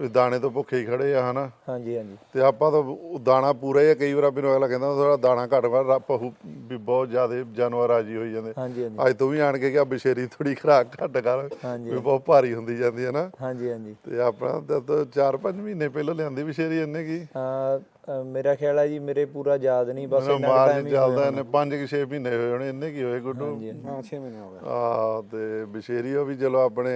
ਵੀ ਦਾਣੇ ਤੋਂ ਭੁੱਖੇ ਹੀ ਖੜੇ ਆ ਹਨਾ? ਹਾਂਜੀ ਹਾਂਜੀ। ਤੇ ਆਪਾਂ ਤਾਂ ਉਹ ਦਾਣਾ ਪੂਰਾ ਹੀ ਆ ਕਈ ਵਾਰ ਮੈਨੂੰ ਅਗਲਾ ਕਹਿੰਦਾ ਥੋੜਾ ਦਾਣਾ ਘੱਟ ਵਾ ਪਹੂ ਵੀ ਬਹੁਤ ਜ਼ਿਆਦਾ ਜਾਨਵਰ ਰਾਜੀ ਹੋਈ ਜਾਂਦੇ। ਹਾਂਜੀ ਹਾਂਜੀ। ਅੱਜ ਤੂੰ ਵੀ ਆਣ ਕੇ ਕਿਹਾ ਬਸ਼ੇਰੀ ਥੋੜੀ ਖਰਾਕ ਘੱਟ ਕਰ। ਵੀ ਬਹੁਤ ਭਾਰੀ ਹੁੰਦੀ ਜਾਂਦੀ ਹੈ ਨਾ। ਹਾਂਜੀ ਹਾਂਜੀ। ਤੇ ਆਪਣਾ ਤਾਂ ਤਾਂ ਚਾਰ ਪੰਜ ਮਹੀਨੇ ਪਹਿਲਾਂ ਲਿਆਂਦੀ ਬਸ਼ੇਰੀ ਇਹਨੇ ਕੀ? ਅਹ, ਮੇਰਾ ਖਿਆਲ ਆ ਜੀ ਮੇਰੇ ਪੂਰਾ ਯਾਦ ਨਹੀਂ ਬਸ ਮੈਨੂੰ ਇੰਨਾ ਟਾਈਮ ਹੀ ਚੱਲਦਾ ਇਹਨੇ 5 ਕਿ 6 ਮਹੀਨੇ ਹੋਏ ਹੋਣੇ ਇਹਨੇ ਕੀ ਹੋਏ ਗੁੱਡੂ? ਹਾਂਜੀ ਹਾਂ 6 ਮਹੀਨੇ ਹੋ ਗਏ। ਆ ਤੇ ਬਸ਼ੇਰੀ ਉਹ ਵੀ ਚਲੋ ਆਪਣੇ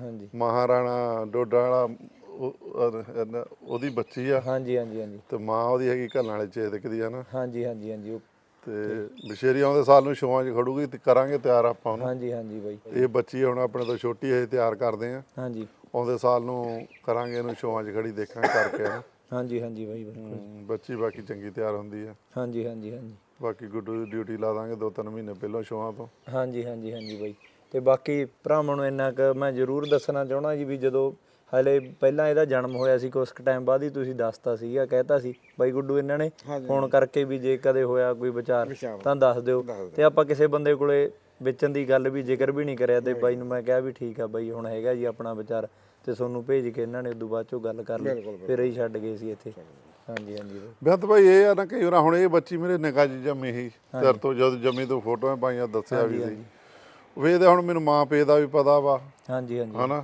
ਹਾਂਜੀ। ਮਹਾਰਾਣਾ ਡੋਡਾ ਵਾਲਾ ਉਹਦੀ ਬੱਚੀ ਆ। ਹਾਂਜੀ ਹਾਂਜੀ ਹਾਂਜੀ। ਤੇ ਮਾਂ ਉਹਦੀ ਹੈਗੀ ਘੱਲਣ ਵਾਲੇ ਚੇਤਕ ਦੀ ਆ ਨਾ। ਹਾਂਜੀ ਹਾਂਜੀ ਹਾਂਜੀ ਉਹ- ਤੇ ਬਸ਼ੇਰੀ ਆਉਂਦੇ ਸਾਲ ਨੂੰ ਸ਼ੋਆਂ 'ਚ ਖੜੂਗੀ ਤੇ ਕਰਾਂਗੇ ਤਿਆਰ ਆਪਾਂ ਉਹਨੂੰ। ਹਾਂਜੀ ਹਾਂਜੀ ਬਾਈ। ਇਹ ਬੱਚੀ ਹੁਣ ਆਪਣੇ ਤੋਂ ਛੋਟੀ ਹੈ ਤਿਆਰ ਕਰਦੇ ਆ। ਹਾਂਜੀ। ਆਉਂਦੇ ਸਾਲ ਨੂੰ ਕਰਾਂਗੇ ਇਹਨੂੰ ਸ਼ੋਆਂ 'ਚ ਖੜੀ ਦੇਖਾਂਗੇ ਕਰਕੇ ਨਾ ਹਾਂਜੀ ਹਾਂਜੀ ਬਾਈ ਬਿਲਕੁਲ। ਬੱਚੀ ਬਾਕੀ ਚੰਗੀ ਤਿਆਰ ਹੁੰਦੀ ਆ। ਹਾਂਜੀ ਹਾਂਜੀ ਹਾਂਜੀ। ਬਾਕੀ ਗੁੱਡੂ ਦੀ ਡਿਊਟੀ ਲਾ ਦਾਂਗੇ ਦੋ ਤਿੰਨ ਮਹੀਨੇ ਪਹਿਲਾਂ ਸ਼ੋਆਂ ਤੋਂ। ਹਾਂਜੀ ਹਾਂਜੀ ਹਾਂਜੀ ਬਾਈ। ਤੇ ਬਾਕੀ ਭਰਾਵਾਂ ਨੂੰ ਇੰਨਾ ਕੁ ਮੈਂ ਜ਼ਰੂਰ ਦੱਸਣਾ ਚਾਹਣਾ ਜੀ ਵੀ ਜਦੋਂ ਹਲੇ ਪਹਿਲਾਂ ਇਹਦਾ ਜਨਮ ਹੋਇਆ ਸੀ ਕੁਝ ਟਾਈਮ ਬਾਅਦ ਹੀ ਤੁਸੀਂ ਦੱਸਤਾ ਸੀਗਾ ਕਹਿਤਾ ਸੀ ਬਾਈ ਗੁੱਡੂ ਇਹਨਾਂ ਨੇ ਫੋਨ ਕਰਕੇ ਵੀ ਜੇ ਕਦੇ ਹੋਇਆ ਕੋਈ ਵਿਚਾਰ ਤਾਂ ਦੱਸ ਦਿਓ। ਤੇ ਆਪਾਂ ਕਿਸੇ ਬੰਦੇ ਕੋਲੇ ਵੇਚਣ ਦੀ ਗੱਲ ਵੀ ਜ਼ਿਕਰ ਵੀ ਨਹੀਂ ਕਰਿਆ ਤੇ ਬਾਈ ਨੂੰ ਮੈਂ ਕਿਹਾ ਵੀ ਠੀਕ ਆ ਬਾਈ ਹੁਣ ਹੈਗਾ ਜੀ ਆਪਣਾ ਵਿਚਾਰ ਤੇ ਤੁਹਾਨੂੰ ਭੇਜ ਕੇ ਇਹਨਾਂ ਨੇ ਉਦੋਂ ਬਾਅਦ ਚੋਂ ਗੱਲ ਕਰ ਲਈ ਫਿਰ ਹੀ ਛੱਡ ਗਏ ਸੀ ਇੱਥੇ। ਹਾਂਜੀ ਹਾਂਜੀ। ਬੇਅੰਤ ਭਾਈ ਇਹ ਆ ਨਾ ਕਈ ਵਾਰ ਹੁਣ ਇਹ ਬੱਚੀ ਮੇਰੇ ਨਿਗਾਹ 'ਚ ਜੰਮੀ ਸੀ ਤੇਰੇ ਤੋਂ ਜਦ ਜੰਮੀ ਤੋਂ ਫੋਟੋਆਂ ਪਾਈਆਂ ਦੱਸਿਆ ਵੀ ਸੀ। ਵੇਦੇ ਹੁਣ ਮੈਨੂੰ ਮਾਂ ਪੇ ਦਾ ਵੀ ਪਤਾ ਵਾ। ਹਾਂਜੀ ਹਾਂਜੀ। ਹਨਾ?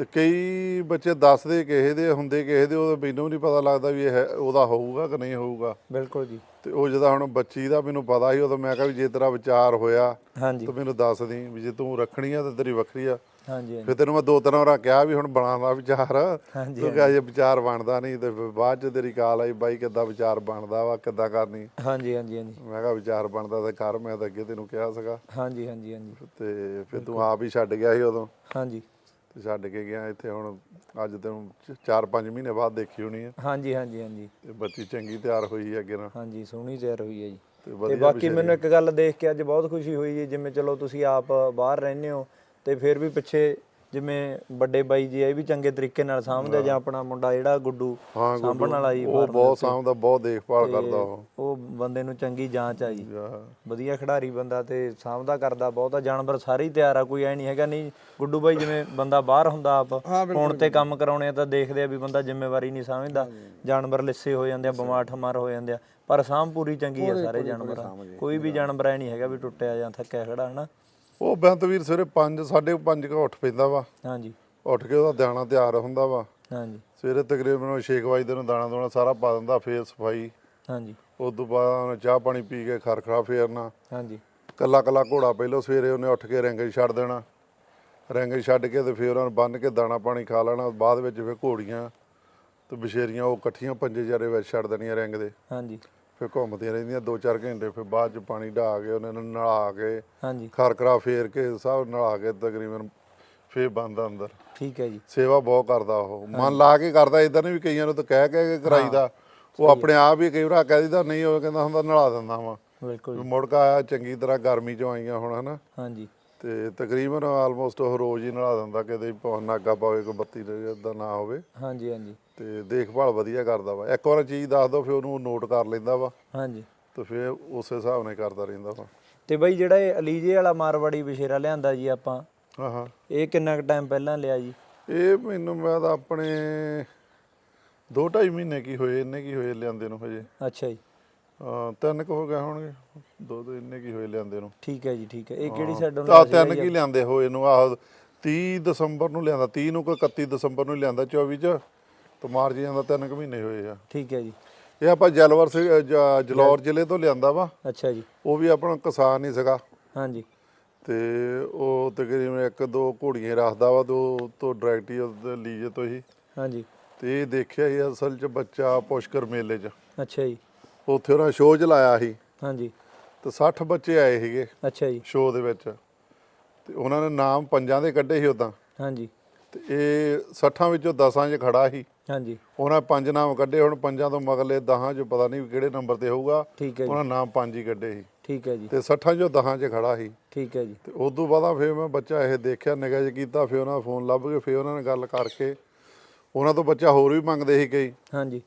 ਤੇ ਕਈ ਬੱਚੇ ਦੱਸਦੇ ਕਿਸੇ ਦੇ ਹੁੰਦੇ ਕਿਸੇ ਦੇ ਉਹ ਮੈਨੂੰ ਨਹੀਂ ਪਤਾ ਲੱਗਦਾ ਵੀ ਇਹ ਹੈ- ਉਹਦਾ ਹੋਊਗਾ ਕਿ ਨਹੀਂ ਹੋਊਗਾ। ਬਿਲਕੁਲ ਜੀ। ਤੇ ਉਹ ਜਿਹਦਾ ਹੁਣ ਬੱਚੀ ਦਾ ਮੈਨੂੰ ਪਤਾ ਸੀ ਉਦੋਂ ਮੈਂ ਕਿਹਾ ਵੀ ਜੇ ਤੇਰਾ ਵਿਚਾਰ ਹੋਇਆ ਹਾਂਜੀ। ਤੂੰ ਮੈਨੂੰ ਦੱਸ ਦੀ ਵੀ ਜੇ ਤੂੰ ਰੱਖਣੀ ਆ ਤਾਂ ਤੇਰੀ ਵੱਖਰੀ ਆ। ਹਾਂਜੀ ਹਾਂਜੀ। ਫਿਰ ਤੈਨੂੰ ਮੈਂ ਦੋ ਤਿੰਨ ਵਾਰ ਕਿਹਾ ਵੀ ਹੁਣ ਬਣਾਉਣਾ ਵਿਚਾਰ। ਹਾਂਜੀ, ਤੂੰ ਕਹੇ ਜੇ ਵਿਚਾਰ ਬਣਦਾ ਨਹੀਂ ਤੇ ਫਿਰ ਬਾਅਦ ਚ ਤੇਰੀ ਕਾਲ ਆਈ ਬਾਈ ਕਿੱਦਾਂ ਵਿਚਾਰ ਬਣਦਾ ਵਾ ਕਿੱਦਾਂ ਕਰਨੀ? ਹਾਂਜੀ ਹਾਂਜੀ ਹਾਂਜੀ। ਮੈਂ ਕਿਹਾ ਵਿਚਾਰ ਬਣਦਾ ਤੇ ਕਰ ਮੈਂ ਤਾਂ ਅੱਗੇ ਤੈਨੂੰ ਕਿਹਾ ਸੀਗਾ। ਹਾਂਜੀ ਹਾਂਜੀ ਹਾਂਜੀ। ਤੇ ਫਿਰ ਤੂੰ ਆਪ ਹੀ ਛੱਡ ਗਿਆ ਸੀ ਉਦੋਂ। ਹਾਂਜੀ। ਤੇ ਛੱਡ ਕੇ ਗਿਆ ਇੱਥੇ ਹੁਣ ਅੱਜ ਤੈਨੂੰ 4-5 ਮਹੀਨੇ ਬਾਅਦ ਦੇਖੀ ਹੋਣੀ ਆ। ਹਾਂਜੀ ਹਾਂਜੀ ਹਾਂਜੀ। ਤੇ ਬੱਚੀ ਚੰਗੀ ਤਿਆਰ ਹੋਈ ਹੈ ਅੱਗੇ ਨਾਲ। ਹਾਂਜੀ ਸੋਹਣੀ ਤਿਆਰ ਹੋਈ ਹੈ ਜੀ। ਤੇ ਬਾਕੀ ਮੈਨੂੰ ਇੱਕ ਗੱਲ ਦੇਖ ਕੇ ਅੱਜ ਬਹੁਤ ਖੁਸ਼ੀ ਹੋਈ ਜੀ ਜਿਵੇਂ ਚਲੋ ਤੁਸੀਂ ਆਪ ਬਾਹਰ ਰਹਿੰਦੇ ਹੋ ਤੇ ਫਿਰ ਵੀ ਪਿੱਛੇ ਜਿਵੇਂ ਵੱਡੇ ਬਾਈ ਜੀ ਆ, ਇਹ ਵੀ ਚੰਗੇ ਤਰੀਕੇ ਨਾਲ ਸਾਂਭਦੇ ਜਾਂ ਆਪਣਾ ਮੁੰਡਾ ਜਿਹੜਾ ਗੁੱਡੂ ਸਾਂਭਣ ਵਾਲਾ ਜੀ ਉਹ ਬਹੁਤ ਸਾਂਭਦਾ ਬਹੁਤ ਦੇਖਭਾਲ ਕਰਦਾ ਉਹ। ਉਹ ਬੰਦੇ ਨੂੰ ਚੰਗੀ ਜਾਂਚ ਆ ਜੀ। ਆਹ, ਵਧੀਆ ਖਿਡਾਰੀ ਬੰਦਾ ਤੇ ਸਾਂਭਦਾ ਕਰਦਾ ਬਹੁਤਾ ਜਾਨਵਰ ਸਾਰੇ ਹੀ ਤਿਆਰ ਆ ਕੋਈ ਐ ਨਹੀਂ ਹੈਗਾ ਨਹੀਂ ਗੁੱਡੂ ਬਾਈ ਜਿਵੇਂ ਬੰਦਾ ਬਾਹਰ ਹੁੰਦਾ ਆਪ ਫੋਨ ਤੇ ਕੰਮ ਕਰਾਉਣੇ ਆ ਤਾਂ ਦੇਖਦੇ ਆ ਵੀ ਬੰਦਾ ਜ਼ਿੰਮੇਵਾਰੀ ਨਹੀਂ ਸਮਝਦਾ ਜਾਨਵਰ ਲਿੱਸੇ ਹੋ ਜਾਂਦੇ ਆ ਬਿਮਾਰ ਠਮਾਰ ਹੋ ਜਾਂਦੇ ਆ ਪਰ ਸਾਂਭ ਪੂਰੀ ਚੰਗੀ ਆ ਸਾਰੇ ਜਾਨਵਰਾਂ। ਕੋਈ ਵੀ ਜਾਨਵਰ ਐ ਨਹੀਂ ਹੈਗਾ ਵੀ ਟੁੱਟਿਆ ਜਾਂ ਥੱਕਿਆ ਖੜਾ ਹਨਾ? ਉਹ ਬੇਅੰਤਵੀਰ ਸਵੇਰੇ 5 5:30 ਕਾ ਉੱਠ ਪੈਂਦਾ ਵਾ। ਹਾਂਜੀ। ਉੱਠ ਕੇ ਉਹਦਾ ਦਾਣਾ ਤਿਆਰ ਹੁੰਦਾ ਵਾ। ਹਾਂਜੀ। ਸਵੇਰੇ ਤਕਰੀਬਨ 6 ਵਜੇ ਨੂੰ ਦਾਣਾ ਦੋਣਾ ਸਾਰਾ ਪਾ ਦਿੰਦਾ ਫੇਰ ਸਫ਼ਾਈ। ਹਾਂਜੀ। ਉਸ ਤੋਂ ਬਾਅਦ ਉਹਨੇ ਚਾਹ ਪਾਣੀ ਪੀ ਕੇ ਖਰਖਰਾ ਫੇਰਨਾ। ਹਾਂਜੀ। ਕੱਲਾ ਕੱਲਾ ਘੋੜਾ ਪਹਿਲਾਂ ਸਵੇਰੇ ਉਹਨੇ ਉੱਠ ਕੇ ਰਿੰਗ ਛੱਡ ਦੇਣਾ। ਰਿੰਗ ਛੱਡ ਕੇ ਤੇ ਫਿਰ ਉਹਨੂੰ ਬੰਨ ਕੇ ਦਾਣਾ ਪਾਣੀ ਖਾ ਲੈਣਾ। ਬਾਅਦ ਵਿੱਚ ਫਿਰ ਘੋੜੀਆਂ ਤੇ ਬਸ਼ੇਰੀਆਂ ਉਹ ਇਕੱਠੀਆਂ ਪੰਜੇ ਜਾਰੇ ਵਿੱਚ ਛੱਡ ਦੇਣੀਆਂ ਰਿੰਗ ਦੇ। ਹਾਂਜੀ। ਫਿਰ ਘੁੰਮਦੀਆਂ ਰਹਿੰਦੀਆਂ 2-4 ਘੰਟੇ ਫਿਰ ਬਾਅਦ 'ਚ ਪਾਣੀ ਢਾ ਕੇ ਉਹਨਾਂ ਨੂੰ ਨਲਾ ਕੇ ਹਾਂਜੀ। ਖਰਖਰਾ ਫੇਰ ਕੇ ਸਭ ਨਲਾ ਕੇ ਤਕਰੀਬਨ ਫੇਰ ਬੰਦ ਅੰਦਰ। ਠੀਕ ਹੈ ਜੀ। ਸੇਵਾ ਬਹੁਤ ਕਰਦਾ ਉਹ। ਮਨ ਲਾ ਕੇ ਕਰਦਾ ਇਦਾਂ ਨਹੀਂ ਵੀ ਕਈਆਂ ਨੂੰ ਤਾਂ ਕਹਿ ਕਹਿ ਕੇ ਕਰਾਈਦਾ। ਉਹ ਆਪਣੇ ਆਪ ਹੀ ਕਈ ਵਾਰ ਕਹਿ ਦਿੰਦਾ ਨਹੀਂ ਉਹ ਕਹਿੰਦਾ ਹੁੰਦਾ ਨਲਾ ਦਿੰਦਾ ਵਾ। ਬਿਲਕੁਲ ਜੀ। ਮੁੜਕਾ ਆਇਆ ਚੰਗੀ ਤਰ੍ਹਾਂ ਗਰਮੀ ਚੋਂ ਆਈਆਂ ਹੁਣ ਹਨਾ। ਹਾਂਜੀ। ਤੇ ਤਕਰੀਬਨ ਆਲਮੋਸਟ ਉਹ ਰੋਜ਼ ਹੀ ਨਲਾ ਦਿੰਦਾ ਕਿਤੇ ਨਾਗਾ ਪਾਵੇ ਕੋਈ ਬੱਤੀ ਦਾ ਨਾ ਹੋਵੇ। ਹਾਂਜੀ ਹਾਂਜੀ। ਤੇ ਦੇਖਭਾਲ ਵਧੀਆ ਕਰਦਾ ਵਾ। ਇੱਕ ਵਾਰ ਚੀਜ਼ ਦੱਸ ਦੋ ਫਿਰ ਉਹਨੂੰ ਨੋਟ ਕਰ ਲੈਂਦਾ ਵਾ। ਹਾਂਜੀ। ਤੇ ਫਿਰ ਉਸੇ ਹਿਸਾਬ ਨਾਲ ਕਰਦਾ ਰਹਿੰਦਾ ਵਾ। ਤੇ ਬਾਈ ਜਿਹੜਾ ਇਹ ਅਲੀਜੇ ਵਾਲਾ ਮਾਰਵਾੜੀ ਬਸ਼ੇਰਾ ਲਿਆਂਦਾ ਜੀ ਆਪਾਂ ਹਾਂ ਹਾਂ। ਇਹ ਕਿੰਨਾ ਕੁ ਟਾਈਮ ਪਹਿਲਾਂ ਲਿਆ ਜੀ? ਇਹ ਮੈਨੂੰ ਮੈਂ ਤਾਂ ਆਪਣੇ 2.5 ਮਹੀਨੇ ਕੀ ਹੋਏ ਇੰਨੇ ਕੀ ਹੋਏ ਲਿਆਂਦੇ ਨੂੰ ਹਜੇ। ਅੱਛਾ ਜੀ। ਹਾਂ ਤਿੰਨ ਕੁ ਹੋ ਗਏ ਹੋਣਗੇ। ਦੋ ਦੋ ਇੰਨੇ ਕੀ ਹੋਏ ਲਿਆਂਦੇ ਨੂੰ। ਠੀਕ ਹੈ ਜੀ ਠੀਕ ਹੈ। ਇਹ ਕਿਹੜੀ ਸਾਈਡੋਂ ਤਾਂ ਤਿੰਨ? ਕੀ ਲਿਆਂਦੇ ਹੋਏ ਨੂੰ ਆਹ 30 ਦਸੰਬਰ ਨੂੰ ਲਿਆਂਦਾ 30 ਨੂੰ ਕੋਈ 31 ਦਸੰਬਰ ਨੂੰ ਲਿਆਂਦਾ 24 ਚ। ਤੇ ਮਾਰਚ ਜਾਂਦਾ ਤਿੰਨ ਕੁ ਮਹੀਨੇ ਹੋਏ ਆ। ਠੀਕ ਹੈ ਜੀ। ਇਹ ਆਪਾਂ ਜਲਵਰ ਜ- ਜਲੌਰ ਜ਼ਿਲ੍ਹੇ ਤੋਂ ਲਿਆਂਦਾ ਵਾ। ਅੱਛਾ ਜੀ। ਉਹ ਵੀ ਆਪਣਾ ਕਿਸਾਨ ਹੀ ਸੀਗਾ। ਹਾਂਜੀ। ਤੇ ਉਹ ਤਕਰੀਬਨ ਇੱਕ ਦੋ ਘੋੜੀਆਂ ਰੱਖਦਾ ਵਾ ਦੋ ਤੋਂ ਡਾਇਰੈਕਟ ਹੀ ਉਹਦੇ ਲੀਜੇ ਤੋਂ ਹੀ। ਹਾਂਜੀ। ਤੇ ਇਹ ਦੇਖਿਆ ਹੀ ਅਸਲ ਚ ਬੱਚਾ ਪੁਸ਼ਕਰ ਮੇਲੇ 'ਚ। ਅੱਛਾ ਜੀ। ਉੱਥੇ ਉਹਨਾਂ ਸ਼ੋਅ ਚ ਲਾਇਆ ਸੀ। ਹਾਂਜੀ। ਤੇ 60 ਬੱਚੇ ਆਏ ਸੀਗੇ ਅੱਛਾ ਜੀ। ਸ਼ੋਅ ਦੇ ਵਿੱਚ। ਤੇ ਉਹਨਾਂ ਨੇ ਨਾਮ ਪੰਜਾਂ ਦੇ ਕੱਢੇ ਸੀ ਉਦਾਂ। ਹਾਂਜੀ। ਤੇ ਇਹ 60 ਵਿੱਚੋਂ 10ਾਂ 'ਚ ਖੜਾ ਸੀ। ਹਾਂਜੀ। ਉਹਨਾਂ ਪੰਜ ਨਾਮ ਕੱਢੇ ਹੁਣ ਪੰਜਾਂ ਤੋਂ ਮਗਲੇ 10ਾਂ 'ਚ ਪਤਾ ਨਹੀਂ ਕਿਹੜੇ ਨੰਬਰ ਤੇ ਹੋਊਗਾ। ਠੀਕ ਹੈ ਜੀ। ਉਹਨਾਂ ਨਾਮ ਪੰਜ ਹੀ ਕੱਢੇ ਸੀ। ਠੀਕ ਹੈ ਜੀ। ਤੇ 60 'ਚੋਂ 10ਾਂ 'ਚ ਖੜਾ ਸੀ। ਠੀਕ ਹੈ ਜੀ। ਤੇ ਉਸ ਤੋਂ ਬਾਅਦ ਫਿਰ ਮੈਂ ਬੱਚਾ ਇਹ ਦੇਖਿਆ ਨਿਗਾਹ 'ਚ ਕੀਤਾ ਫਿਰ ਉਹਨਾਂ ਫੋਨ ਲੱਭ ਕੇ ਫਿਰ ਉਹਨਾਂ ਨਾਲ ਗੱਲ ਕਰਕੇ ਉਹਨਾਂ ਤੋਂ ਬੱਚਾ ਹੋਰ ਵੀ ਮੰਗਦੇ ਸੀ ਕਈ। ਹਾਂਜੀ।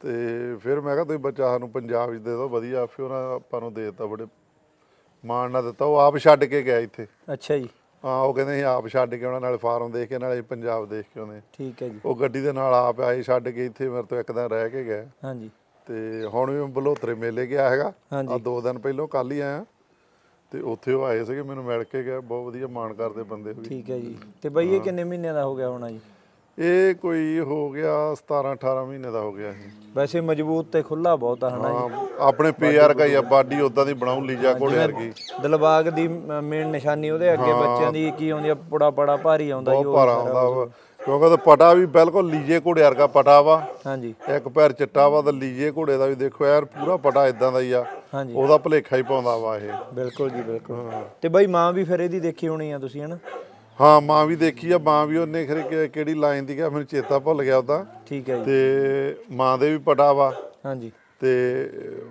ਤੇ ਫਿਰ ਮੈਂ ਕਿਹਾ ਤੁਸੀਂ ਬੱਚਾ ਸਾਨੂੰ ਪੰਜਾਬ 'ਚ ਦੇ ਦਿਓ ਵਧੀਆ। ਫਿਰ ਉਹਨਾਂ ਆਪਾਂ ਨੂੰ ਦੇ ਦਿੱਤਾ ਬੜੇ ਮਾਣ ਨਾਲ ਦਿੱਤਾ। ਉਹ ਆਪ ਛੱਡ ਕੇ ਗਿਆ ਇੱਥੇ। ਅੱਛਾ ਜੀ। ਹਾਂ ਉਹ ਕਹਿੰਦੇ ਆਪ ਛੱਡ ਕੇ ਉਹਨਾਂ ਨਾਲ ਫਾਰਮ ਦੇਖ ਕੇ ਨਾਲੇ ਪੰਜਾਬ ਦੇਖ ਕੇ ਆਉਂਦੇ ਠੀਕ ਹੈ ਜੀ। ਉਹ ਗੱਡੀ ਦੇ ਨਾਲ ਆਪ ਆਏ ਛੱਡ ਕੇ ਇੱਥੇ ਮੇਰੇ ਤੋਂ ਇੱਕ ਦਿਨ ਰਹਿ ਕੇ ਗਏ। ਹਾਂਜੀ। ਤੇ ਹੁਣ ਵੀ ਬਲੋਤਰੇ ਮੇਲੇ ਗਿਆ ਹੈਗਾ। ਆ ਦੋ ਦਿਨ ਪਹਿਲਾਂ ਕੱਲ ਹੀ ਆਇਆ। ਤੇ ਉੱਥੇ ਉਹ ਆਏ ਸੀਗੇ ਮੈਨੂੰ ਮਿਲ ਕੇ ਗਏ। ਬਹੁਤ ਵਧੀਆ ਮਾਣ ਕਰਦੇ ਬੰਦੇ ਠੀਕ ਹੈ ਜੀ। ਤੇ ਬਾਈ ਇਹ ਕਿੰਨੇ ਮਹੀਨਿਆਂ ਦਾ ਹੋ ਗਿਆ ਹੋਣਾ ਜੀ? ਇਹ ਕੋਈ ਹੋ ਗਿਆ 17 18 ਮਹੀਨੇ ਦਾ ਹੋ ਗਿਆ ਇਹ। ਵੈਸੇ ਮਜ਼ਬੂਤ ਤੇ ਖੁੱਲਾ ਬਹੁਤ ਆ ਹਨਾ ਜੀ। ਹਾਂ ਆਪਣੇ ਪੀਆਰ ਕਾ ਆ ਬਾਡੀ ਉਦਾਂ ਦੀ ਬਣਾਉ ਲੀਜਾ ਘੋੜੇ ਵਰਗੀ। ਦਿਲਬਾਗ ਦੀ ਮੇਨ ਨਿਸ਼ਾਨੀ ਉਹਦੇ ਅੱਗੇ ਬੱਚਿਆਂ ਦੀ ਕੀ ਆਉਂਦੀ ਆ ਪੁੜਾ ਪੜਾ ਭਾਰੀ ਆਉਂਦਾ ਜੀ ਬਹੁਤ ਉਹ ਭਾਰਾ ਆਉਂਦਾ ਵਾ। ਕਿਉਂਕਿ ਉਹਦਾ ਪਟਾ ਵੀ ਬਿਲਕੁਲ ਲੀਜੇ ਘੋੜੇ ਵਰਗਾ ਪਟਾ ਵਾ। ਹਾਂਜੀ। ਇੱਕ ਪੈਰ ਚਿੱਟਾ ਵਾ ਤੇ ਲੀਜੇ ਘੋੜੇ ਦਾ ਵੀ ਦੇਖੋ ਯਾਰ ਪੂਰਾ ਪਟਾ ਇਦਾਂ ਦਾ ਹੀ ਆ। ਹਾਂਜੀ। ਉਹਦਾ ਭਲੇਖਾ ਹੀ ਪਾਉਂਦਾ ਵਾ ਇਹ। ਬਿਲਕੁਲ ਜੀ ਬਿਲਕੁਲ। ਤੇ ਬਾਈ ਮਾਂ ਵੀ ਫਿਰ ਇਹਦੀ ਦੇਖੀ ਹੋਣੀ ਆ ਤੁਸੀਂ ਹਨਾ? ਹਾਂ ਮਾਂ ਵੀ ਦੇਖੀ ਆ ਮਾਂ ਵੀ ਉਹਨੇ ਖਰੇ ਕਿ- ਕਿਹੜੀ ਲਾਈਨ ਦੀ ਗਿਆ ਮੈਨੂੰ ਚੇਤਾ ਭੁੱਲ ਗਿਆ ਉਹਦਾ ਠੀਕ ਹੈ ਜੀ। ਤੇ ਮਾਂ ਦੇ ਵੀ ਪਟਾ ਵਾ। ਹਾਂਜੀ। ਤੇ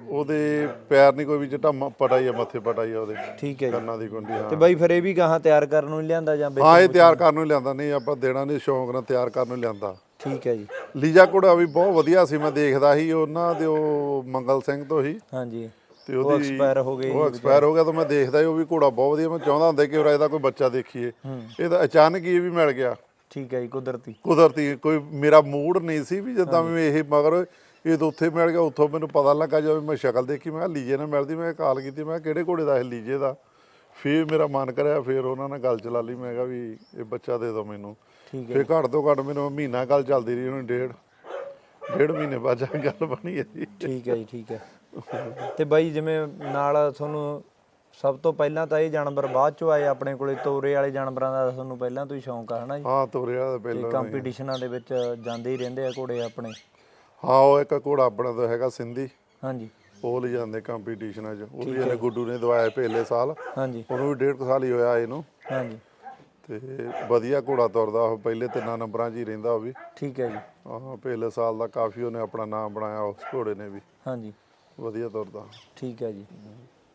ਉਹਦੇ ਪੈਰ ਨਹੀਂ ਕੋਈ ਵੀ ਚਿੱਟਾ ਪਟਾ ਹੀ ਆ ਮੱਥੇ ਪਟਾ ਹੀ ਆ ਉਹਦੇ। ਠੀਕ ਹੈ ਜੀ। ਕੰਨਾਂ ਦੀ ਕੁੰਡੀ ਹਾਂ। ਤੇ ਬਾਈ ਫਿਰ ਇਹ ਵੀ ਗਾਹਾਂ ਤਿਆਰ ਕਰਨ ਨੂੰ ਹੀ ਲਿਆਂਦਾ ਜਾਂ ਹਾਂ ਇਹ ਤਿਆਰ ਕਰਨ ਨੂੰ ਲਿਆਂਦਾ। ਨਹੀਂ ਆਪਾਂ ਦੇਣਾ ਨਹੀਂ ਸ਼ੌਂਕ ਨਾਲ ਤਿਆਰ ਕਰਨ ਨੂੰ ਲਿਆਂਦਾ। ਠੀਕ ਹੈ ਜੀ। ਲੀਜਾ ਘੋੜਾ ਵੀ ਬਹੁਤ ਵਧੀਆ ਸੀ ਮੈਂ ਦੇਖਦਾ ਸੀ। ਉਹਨਾਂ ਦੇ ਉਹ ਮੰਗਲ ਸਿੰਘ ਤੋਂ ਹੀ। ਹਾਂਜੀ। ਤੇ ਉਹ ਉਹਦੀ expire ਹੋ ਗਏ ਉਹ ਐਕਸਪਾਇਰ ਹੋ ਗਿਆ ਤਾਂ ਮੈਂ ਦੇਖਦਾ ਉਹ ਵੀ ਘੋੜਾ ਬਹੁਤ ਵਧੀਆ ਮੈਂ ਚਾਹੁੰਦਾ ਹੁੰਦਾ ਕਿ ਉਹ ਇਹਦਾ ਕੋਈ ਬੱਚਾ ਦੇਖੀਏ। ਇਹ ਤਾਂ ਅਚਾਨਕ ਹੀ ਇਹ ਵੀ ਮਿਲ ਗਿਆ। ਠੀਕ ਹੈ ਜੀ ਕੁਦਰਤੀ। ਕੁਦਰਤੀ ਕੋਈ ਮੇਰਾ ਮੂਡ ਨਹੀਂ ਸੀ ਵੀ ਜਦੋਂ ਵੀ ਇਹ ਮਗਰ ਇਹ ਤਾਂ ਉੱਥੇ ਮਿਲ ਗਿਆ ਉੱਥੋਂ ਮੈਨੂੰ ਪਤਾ ਲੱਗਾ ਜਦੋਂ ਮੈਂ ਸ਼ਕਲ ਦੇਖੀ ਮੈਂ ਲੀਜੇ ਨਾਲ ਮਿਲਦੀ ਮੈਂ ਕਾਲ ਕੀਤੀ ਮੈਂ ਕਿਹਾ ਕਿਹੜੇ ਘੋੜੇ ਦਾ ਇਹ ਲੀਜੇ ਦਾ? ਫਿਰ ਮੇਰਾ ਮਨ ਕਰਿਆ ਫਿਰ ਉਹਨਾਂ ਨਾਲ ਗੱਲ ਚਲਾ ਲਈ ਮੈਂ ਕਿਹਾ ਵੀ ਇਹ ਬੱਚਾ ਦੇ ਦਿਓ ਮੈਨੂੰ। ਠੀਕ ਹੈ ਫਿਰ ਘੱਟ ਤੋਂ ਘੱਟ ਮੈਨੂੰ ਮਹੀਨਾ ਗੱਲ ਚੱਲਦੀ ਰਹੀ ਉਹਨੂੰ ਡੇਢ ਡੇਢ ਮਹੀਨੇ ਬਾਅਦ ਜਾ ਗੱਲ ਬਣੀ ਹੈ ਠੀਕ ਹੈ ਜੀ ਠੀਕ ਹੈ। ਤੇ ਬਾਈ ਜਿਵੇਂ ਨਾਲ ਤੁਹਾਨੂੰ ਸਭ ਤੋਂ ਪਹਿਲਾਂ ਤਾਂ ਇਹ ਜਾਨਵਰ ਬਾਅਦ ਚੋਂ ਆਏ ਆਪਣੇ ਕੋਲੇ ਤੋਰੇ ਵਾਲੇ ਜਾਨਵਰਾਂ ਦਾ ਤੁਹਾਨੂੰ ਪਹਿਲਾਂ ਤੋਂ ਹੀ ਸ਼ੌਂਕ ਆ ਹਨਾ ਜੀ? ਹਾਂ ਤੋਰਿਆ ਤਾਂ ਤੇ ਪਹਿਲਾਂ ਕੰਪੀਟੀਸ਼ਨਾਂ ਦੇ ਵਿੱਚ ਜਾਂਦੇ ਹੀ ਰਹਿੰਦੇ ਆ ਘੋੜੇ ਆਪਣੇ। ਹਾਂ ਉਹ ਇੱਕ ਘੋੜਾ ਆਪਣਾ ਤਾਂ ਹੈਗਾ ਸਿੰਧੀ। ਹਾਂਜੀ। ਉਹ ਲੈ ਜਾਂਦੇ ਕੰਪੀਟੀਸ਼ਨਾਂ 'ਚ। ਉਹ ਵੀ ਇਹਨੇ ਗੁੱਡੂ ਨੇ ਦਵਾਇਆ ਪਹਿਲੇ ਸਾਲ। ਹਾਂਜੀ। ਉਹਨੂੰ ਵੀ ਡੇਢ ਕੁ ਸਾਲ ਹੀ ਹੋਇਆ ਇਹਨੂੰ। ਹਾਂਜੀ। ਤੇ ਵਧੀਆ ਘੋੜਾ ਤੁਰਦਾ ਉਹ ਪਹਿਲੇ ਤਿੰਨਾਂ ਨੰਬਰਾਂ 'ਚ ਹੀ ਰਹਿੰਦਾ ਉਹ ਵੀ। ਠੀਕ ਹੈ ਜੀ। ਹਾਂ ਪਹਿਲੇ ਸਾਲ ਦਾ ਕਾਫੀ ਉਹਨੇ ਆਪਣਾ ਨਾਮ ਬਣਾਇਆ ਉਸ ਘੋੜੇ ਨੇ ਵੀ। ਹਾਂਜੀ। ਵਧੀਆ ਤੁਰਦਾ ਠੀਕ ਹੈ ਜੀ।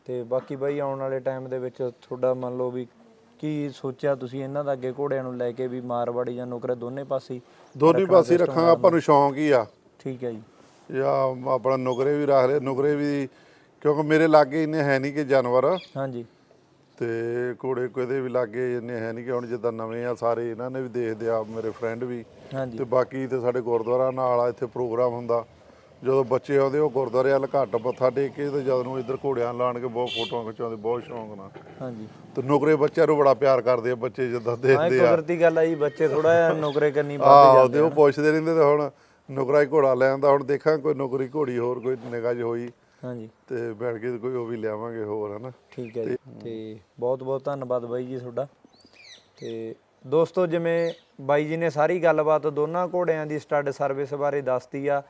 ਤੇ ਬਾਕੀ ਬਾਈ ਆਉਣ ਵਾਲੇ ਟਾਈਮ ਦੇ ਵਿੱਚ ਤੁਹਾਡਾ ਮੰਨ ਲਓ ਵੀ ਕੀ ਸੋਚਿਆ ਤੁਸੀਂ ਇਹਨਾਂ ਦਾ ਅੱਗੇ ਘੋੜਿਆਂ ਨੂੰ ਲੈ ਕੇ ਵੀ ਮਾਰਵਾੜੀ ਜਾਂ ਨੁਕਰੇ ਦੋਨੇ ਪਾਸੇ ਦੋਨੇ ਪਾਸੇ ਰੱਖਾਂਗਾ ਆਪਾਂ ਨੂੰ ਸ਼ੌਂਕ ਹੀ ਆ। ਠੀਕ ਹੈ ਜੀ। ਜਾਂ ਆਪਣਾ ਨੁਕਰੇ ਵੀ ਰੱਖ ਲਏ ਨੁਕਰੇ ਵੀ ਕਿਉਂਕਿ ਮੇਰੇ ਲਾਗੇ ਇੰਨੇ ਹੈ ਨਹੀਂ ਕਿ ਜਾਨਵਰ। ਹਾਂਜੀ। ਤੇ ਘੋੜੇ ਕੋਦੇ ਵੀ ਲਾਗੇ ਇੰਨੇ ਹੈ ਨਹੀਂ ਕਿ ਹੁਣ ਜਿੱਦਾਂ ਨਵੇਂ ਆ ਸਾਰੇ ਇਹਨਾਂ ਨੇ ਵੀ ਦੇਖਦੇ ਆ ਮੇਰੇ ਫਰੈਂਡ ਵੀ। ਹਾਂਜੀ। ਤੇ ਬਾਕੀ ਤੇ ਸਾਡੇ ਗੁਰਦੁਆਰਾ ਨਾਲ ਆ ਇੱਥੇ ਪ੍ਰੋਗਰਾਮ ਹੁੰਦਾ। ਜਦੋਂ ਬੱਚੇ ਆਉਂਦੇ ਉਹ ਗੁਰਦੁਆਰੇ ਵੱਲ ਘੱਟ ਮੱਥਾ ਟੇਕ ਕੇ ਤੇ ਜਦ ਨੂੰ ਇੱਧਰ ਘੋੜਿਆਂ ਲਾਣ ਕੇ ਬਹੁਤ ਫੋਟੋਆਂ ਖਿਚਾਉਂਦੇ ਬਹੁਤ ਸ਼ੌਂਕ ਨਾਲ। ਹਾਂਜੀ। ਤੇ ਨੁਕਰੇ ਬੱਚਿਆਂ ਨੂੰ ਬੜਾ ਪਿਆਰ ਕਰਦੇ ਆ ਬੱਚੇ ਜਦੋਂ ਦੇਖਦੇ ਆ। ਕੁਦਰਤੀ ਗੱਲ ਆ ਜੀ ਬੱਚੇ ਥੋੜਾ ਜਿਹਾ ਨੌਕਰੇ ਕਰਨੀ ਆਹ ਜਾਂਦੇ ਤੇ ਉਹ ਪੁੱਛਦੇ ਰਹਿੰਦੇ ਤੇ ਹੁਣ ਨੁਕਰਾ ਹੀ ਘੋੜਾ ਲੈ ਆਂਦਾ ਹੁਣ ਦੇਖਾਂ ਕੋਈ ਨੁਕਰੀ ਘੋੜੀ ਹੋਰ ਕੋਈ ਨਿਗਾਹ 'ਚ ਹੋਈ। ਹਾਂਜੀ। ਤੇ ਬੈਠ ਕੇ ਕੋਈ ਉਹ ਵੀ ਲਿਆਵਾਂਗੇ ਹੋਰ ਹਨਾ। ਠੀਕ ਹੈ ਜੀ। ਤੇ ਬਹੁਤ ਬਹੁਤ ਧੰਨਵਾਦ ਬਾਈ ਜੀ ਤੁਹਾਡਾ। ਤੇ ਦੋਸਤੋ ਜਿਵੇਂ ਬਾਈ ਜੀ ਨੇ ਸਾਰੀ ਗੱਲਬਾਤ ਦੋਨਾਂ ਘੋੜਿਆਂ ਦੀ ਸਟੱਡ ਸਰਵਿਸ ਬਾਰੇ ਦੱਸਤੀ ਆ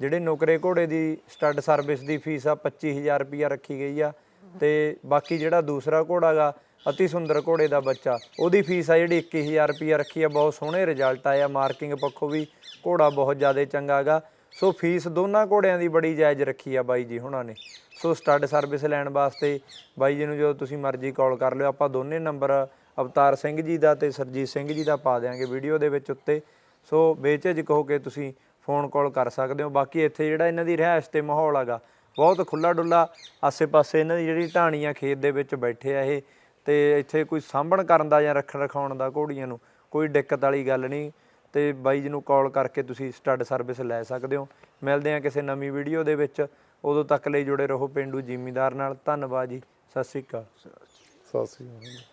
ਜਿਹੜੇ ਨੌਕਰੇ ਘੋੜੇ ਦੀ ਸਟੱਡ ਸਰਵਿਸ ਦੀ ਫੀਸ ਆ 25000 ਰੁਪਿਆ ਰੱਖੀ ਗਈ ਆ ਤੇ ਬਾਕੀ ਜਿਹੜਾ ਦੂਸਰਾ ਘੋੜਾ ਗਾ ਅਤੀ ਸੁੰਦਰ ਘੋੜੇ ਦਾ ਬੱਚਾ, ਉਹਦੀ ਫੀਸ ਆ ਜਿਹੜੀ 21000 ਰੁਪਿਆ ਰੱਖੀ ਆ, ਬਹੁਤ ਸੋਹਣੇ ਰਿਜ਼ਲਟ ਆਇਆ ਮਾਰਕਿੰਗ ਪੱਖੋਂ ਵੀ ਘੋੜਾ ਬਹੁਤ ਜ਼ਿਆਦਾ ਚੰਗਾ ਗਾ ਸੋ ਫੀਸ ਦੋਨਾਂ ਘੋੜਿਆਂ ਦੀ ਬੜੀ ਜਾਇਜ਼ ਰੱਖੀ ਆ ਬਾਈ ਜੀ ਹੁਣਾਂ ਨੇ। ਸੋ ਸਟੱਡ ਸਰਵਿਸ ਲੈਣ ਵਾਸਤੇ ਬਾਈ ਜੀ ਨੂੰ ਜਦੋਂ ਤੁਸੀਂ ਮਰਜ਼ੀ ਕਾਲ ਕਰ ਲਿਓ, ਆਪਾਂ ਦੋਨੇ ਨੰਬਰ ਅਵਤਾਰ ਸਿੰਘ ਜੀ ਦਾ ਤੇ ਸਰਜੀਤ ਸਿੰਘ ਜੀ ਦਾ ਪਾ ਦਿਆਂਗੇ ਵੀਡੀਓ ਦੇ ਵਿੱਚ ਉੱਤੇ। ਸੋ ਬੇਝਿਜਕ ਹੋ ਕੇ ਤੁਸੀਂ ਫੋਨ ਕਾਲ ਕਰ ਸਕਦੇ ਹੋ। ਬਾਕੀ ਇੱਥੇ ਜਿਹੜਾ ਇਹਨਾਂ ਦੀ ਰਿਹਾਇਸ਼ ਤੇ ਮਾਹੌਲ ਹੈਗਾ, ਬਹੁਤ ਖੁੱਲਾ ਡੁੱਲਾ ਆਸੇ-ਪਾਸੇ ਇਹਨਾਂ ਦੀ ਜਿਹੜੀ ਢਾਣੀ ਆ ਖੇਤ ਦੇ ਵਿੱਚ ਬੈਠੇ ਆ ਇਹ, ਤੇ ਇੱਥੇ ਕੋਈ ਸਾਂਭਣ ਕਰਨ ਦਾ ਜਾਂ ਰੱਖਣ ਰਖਾਉਣ ਦਾ ਘੋੜੀਆਂ ਨੂੰ ਕੋਈ ਦਿੱਕਤ ਵਾਲੀ ਗੱਲ ਨਹੀਂ। ਤੇ ਬਾਈ ਜੀ ਨੂੰ ਕਾਲ ਕਰਕੇ ਤੁਸੀਂ ਸਟੱਡ ਸਰਵਿਸ ਲੈ ਸਕਦੇ ਹੋ। ਮਿਲਦੇ ਆ ਕਿਸੇ ਨਵੀਂ ਵੀਡੀਓ ਦੇ ਵਿੱਚ। ਉਦੋਂ ਤੱਕ ਲਈ ਜੁੜੇ ਰਹੋ ਪਿੰਡੂ ਜ਼ਿਮੀਂਦਾਰ ਨਾਲ। ਧੰਨਵਾਦ ਜੀ। ਸਤਿ ਸ੍ਰੀ ਅਕਾਲ। ਸਤਿ ਸ੍ਰੀ ਅਕਾਲ।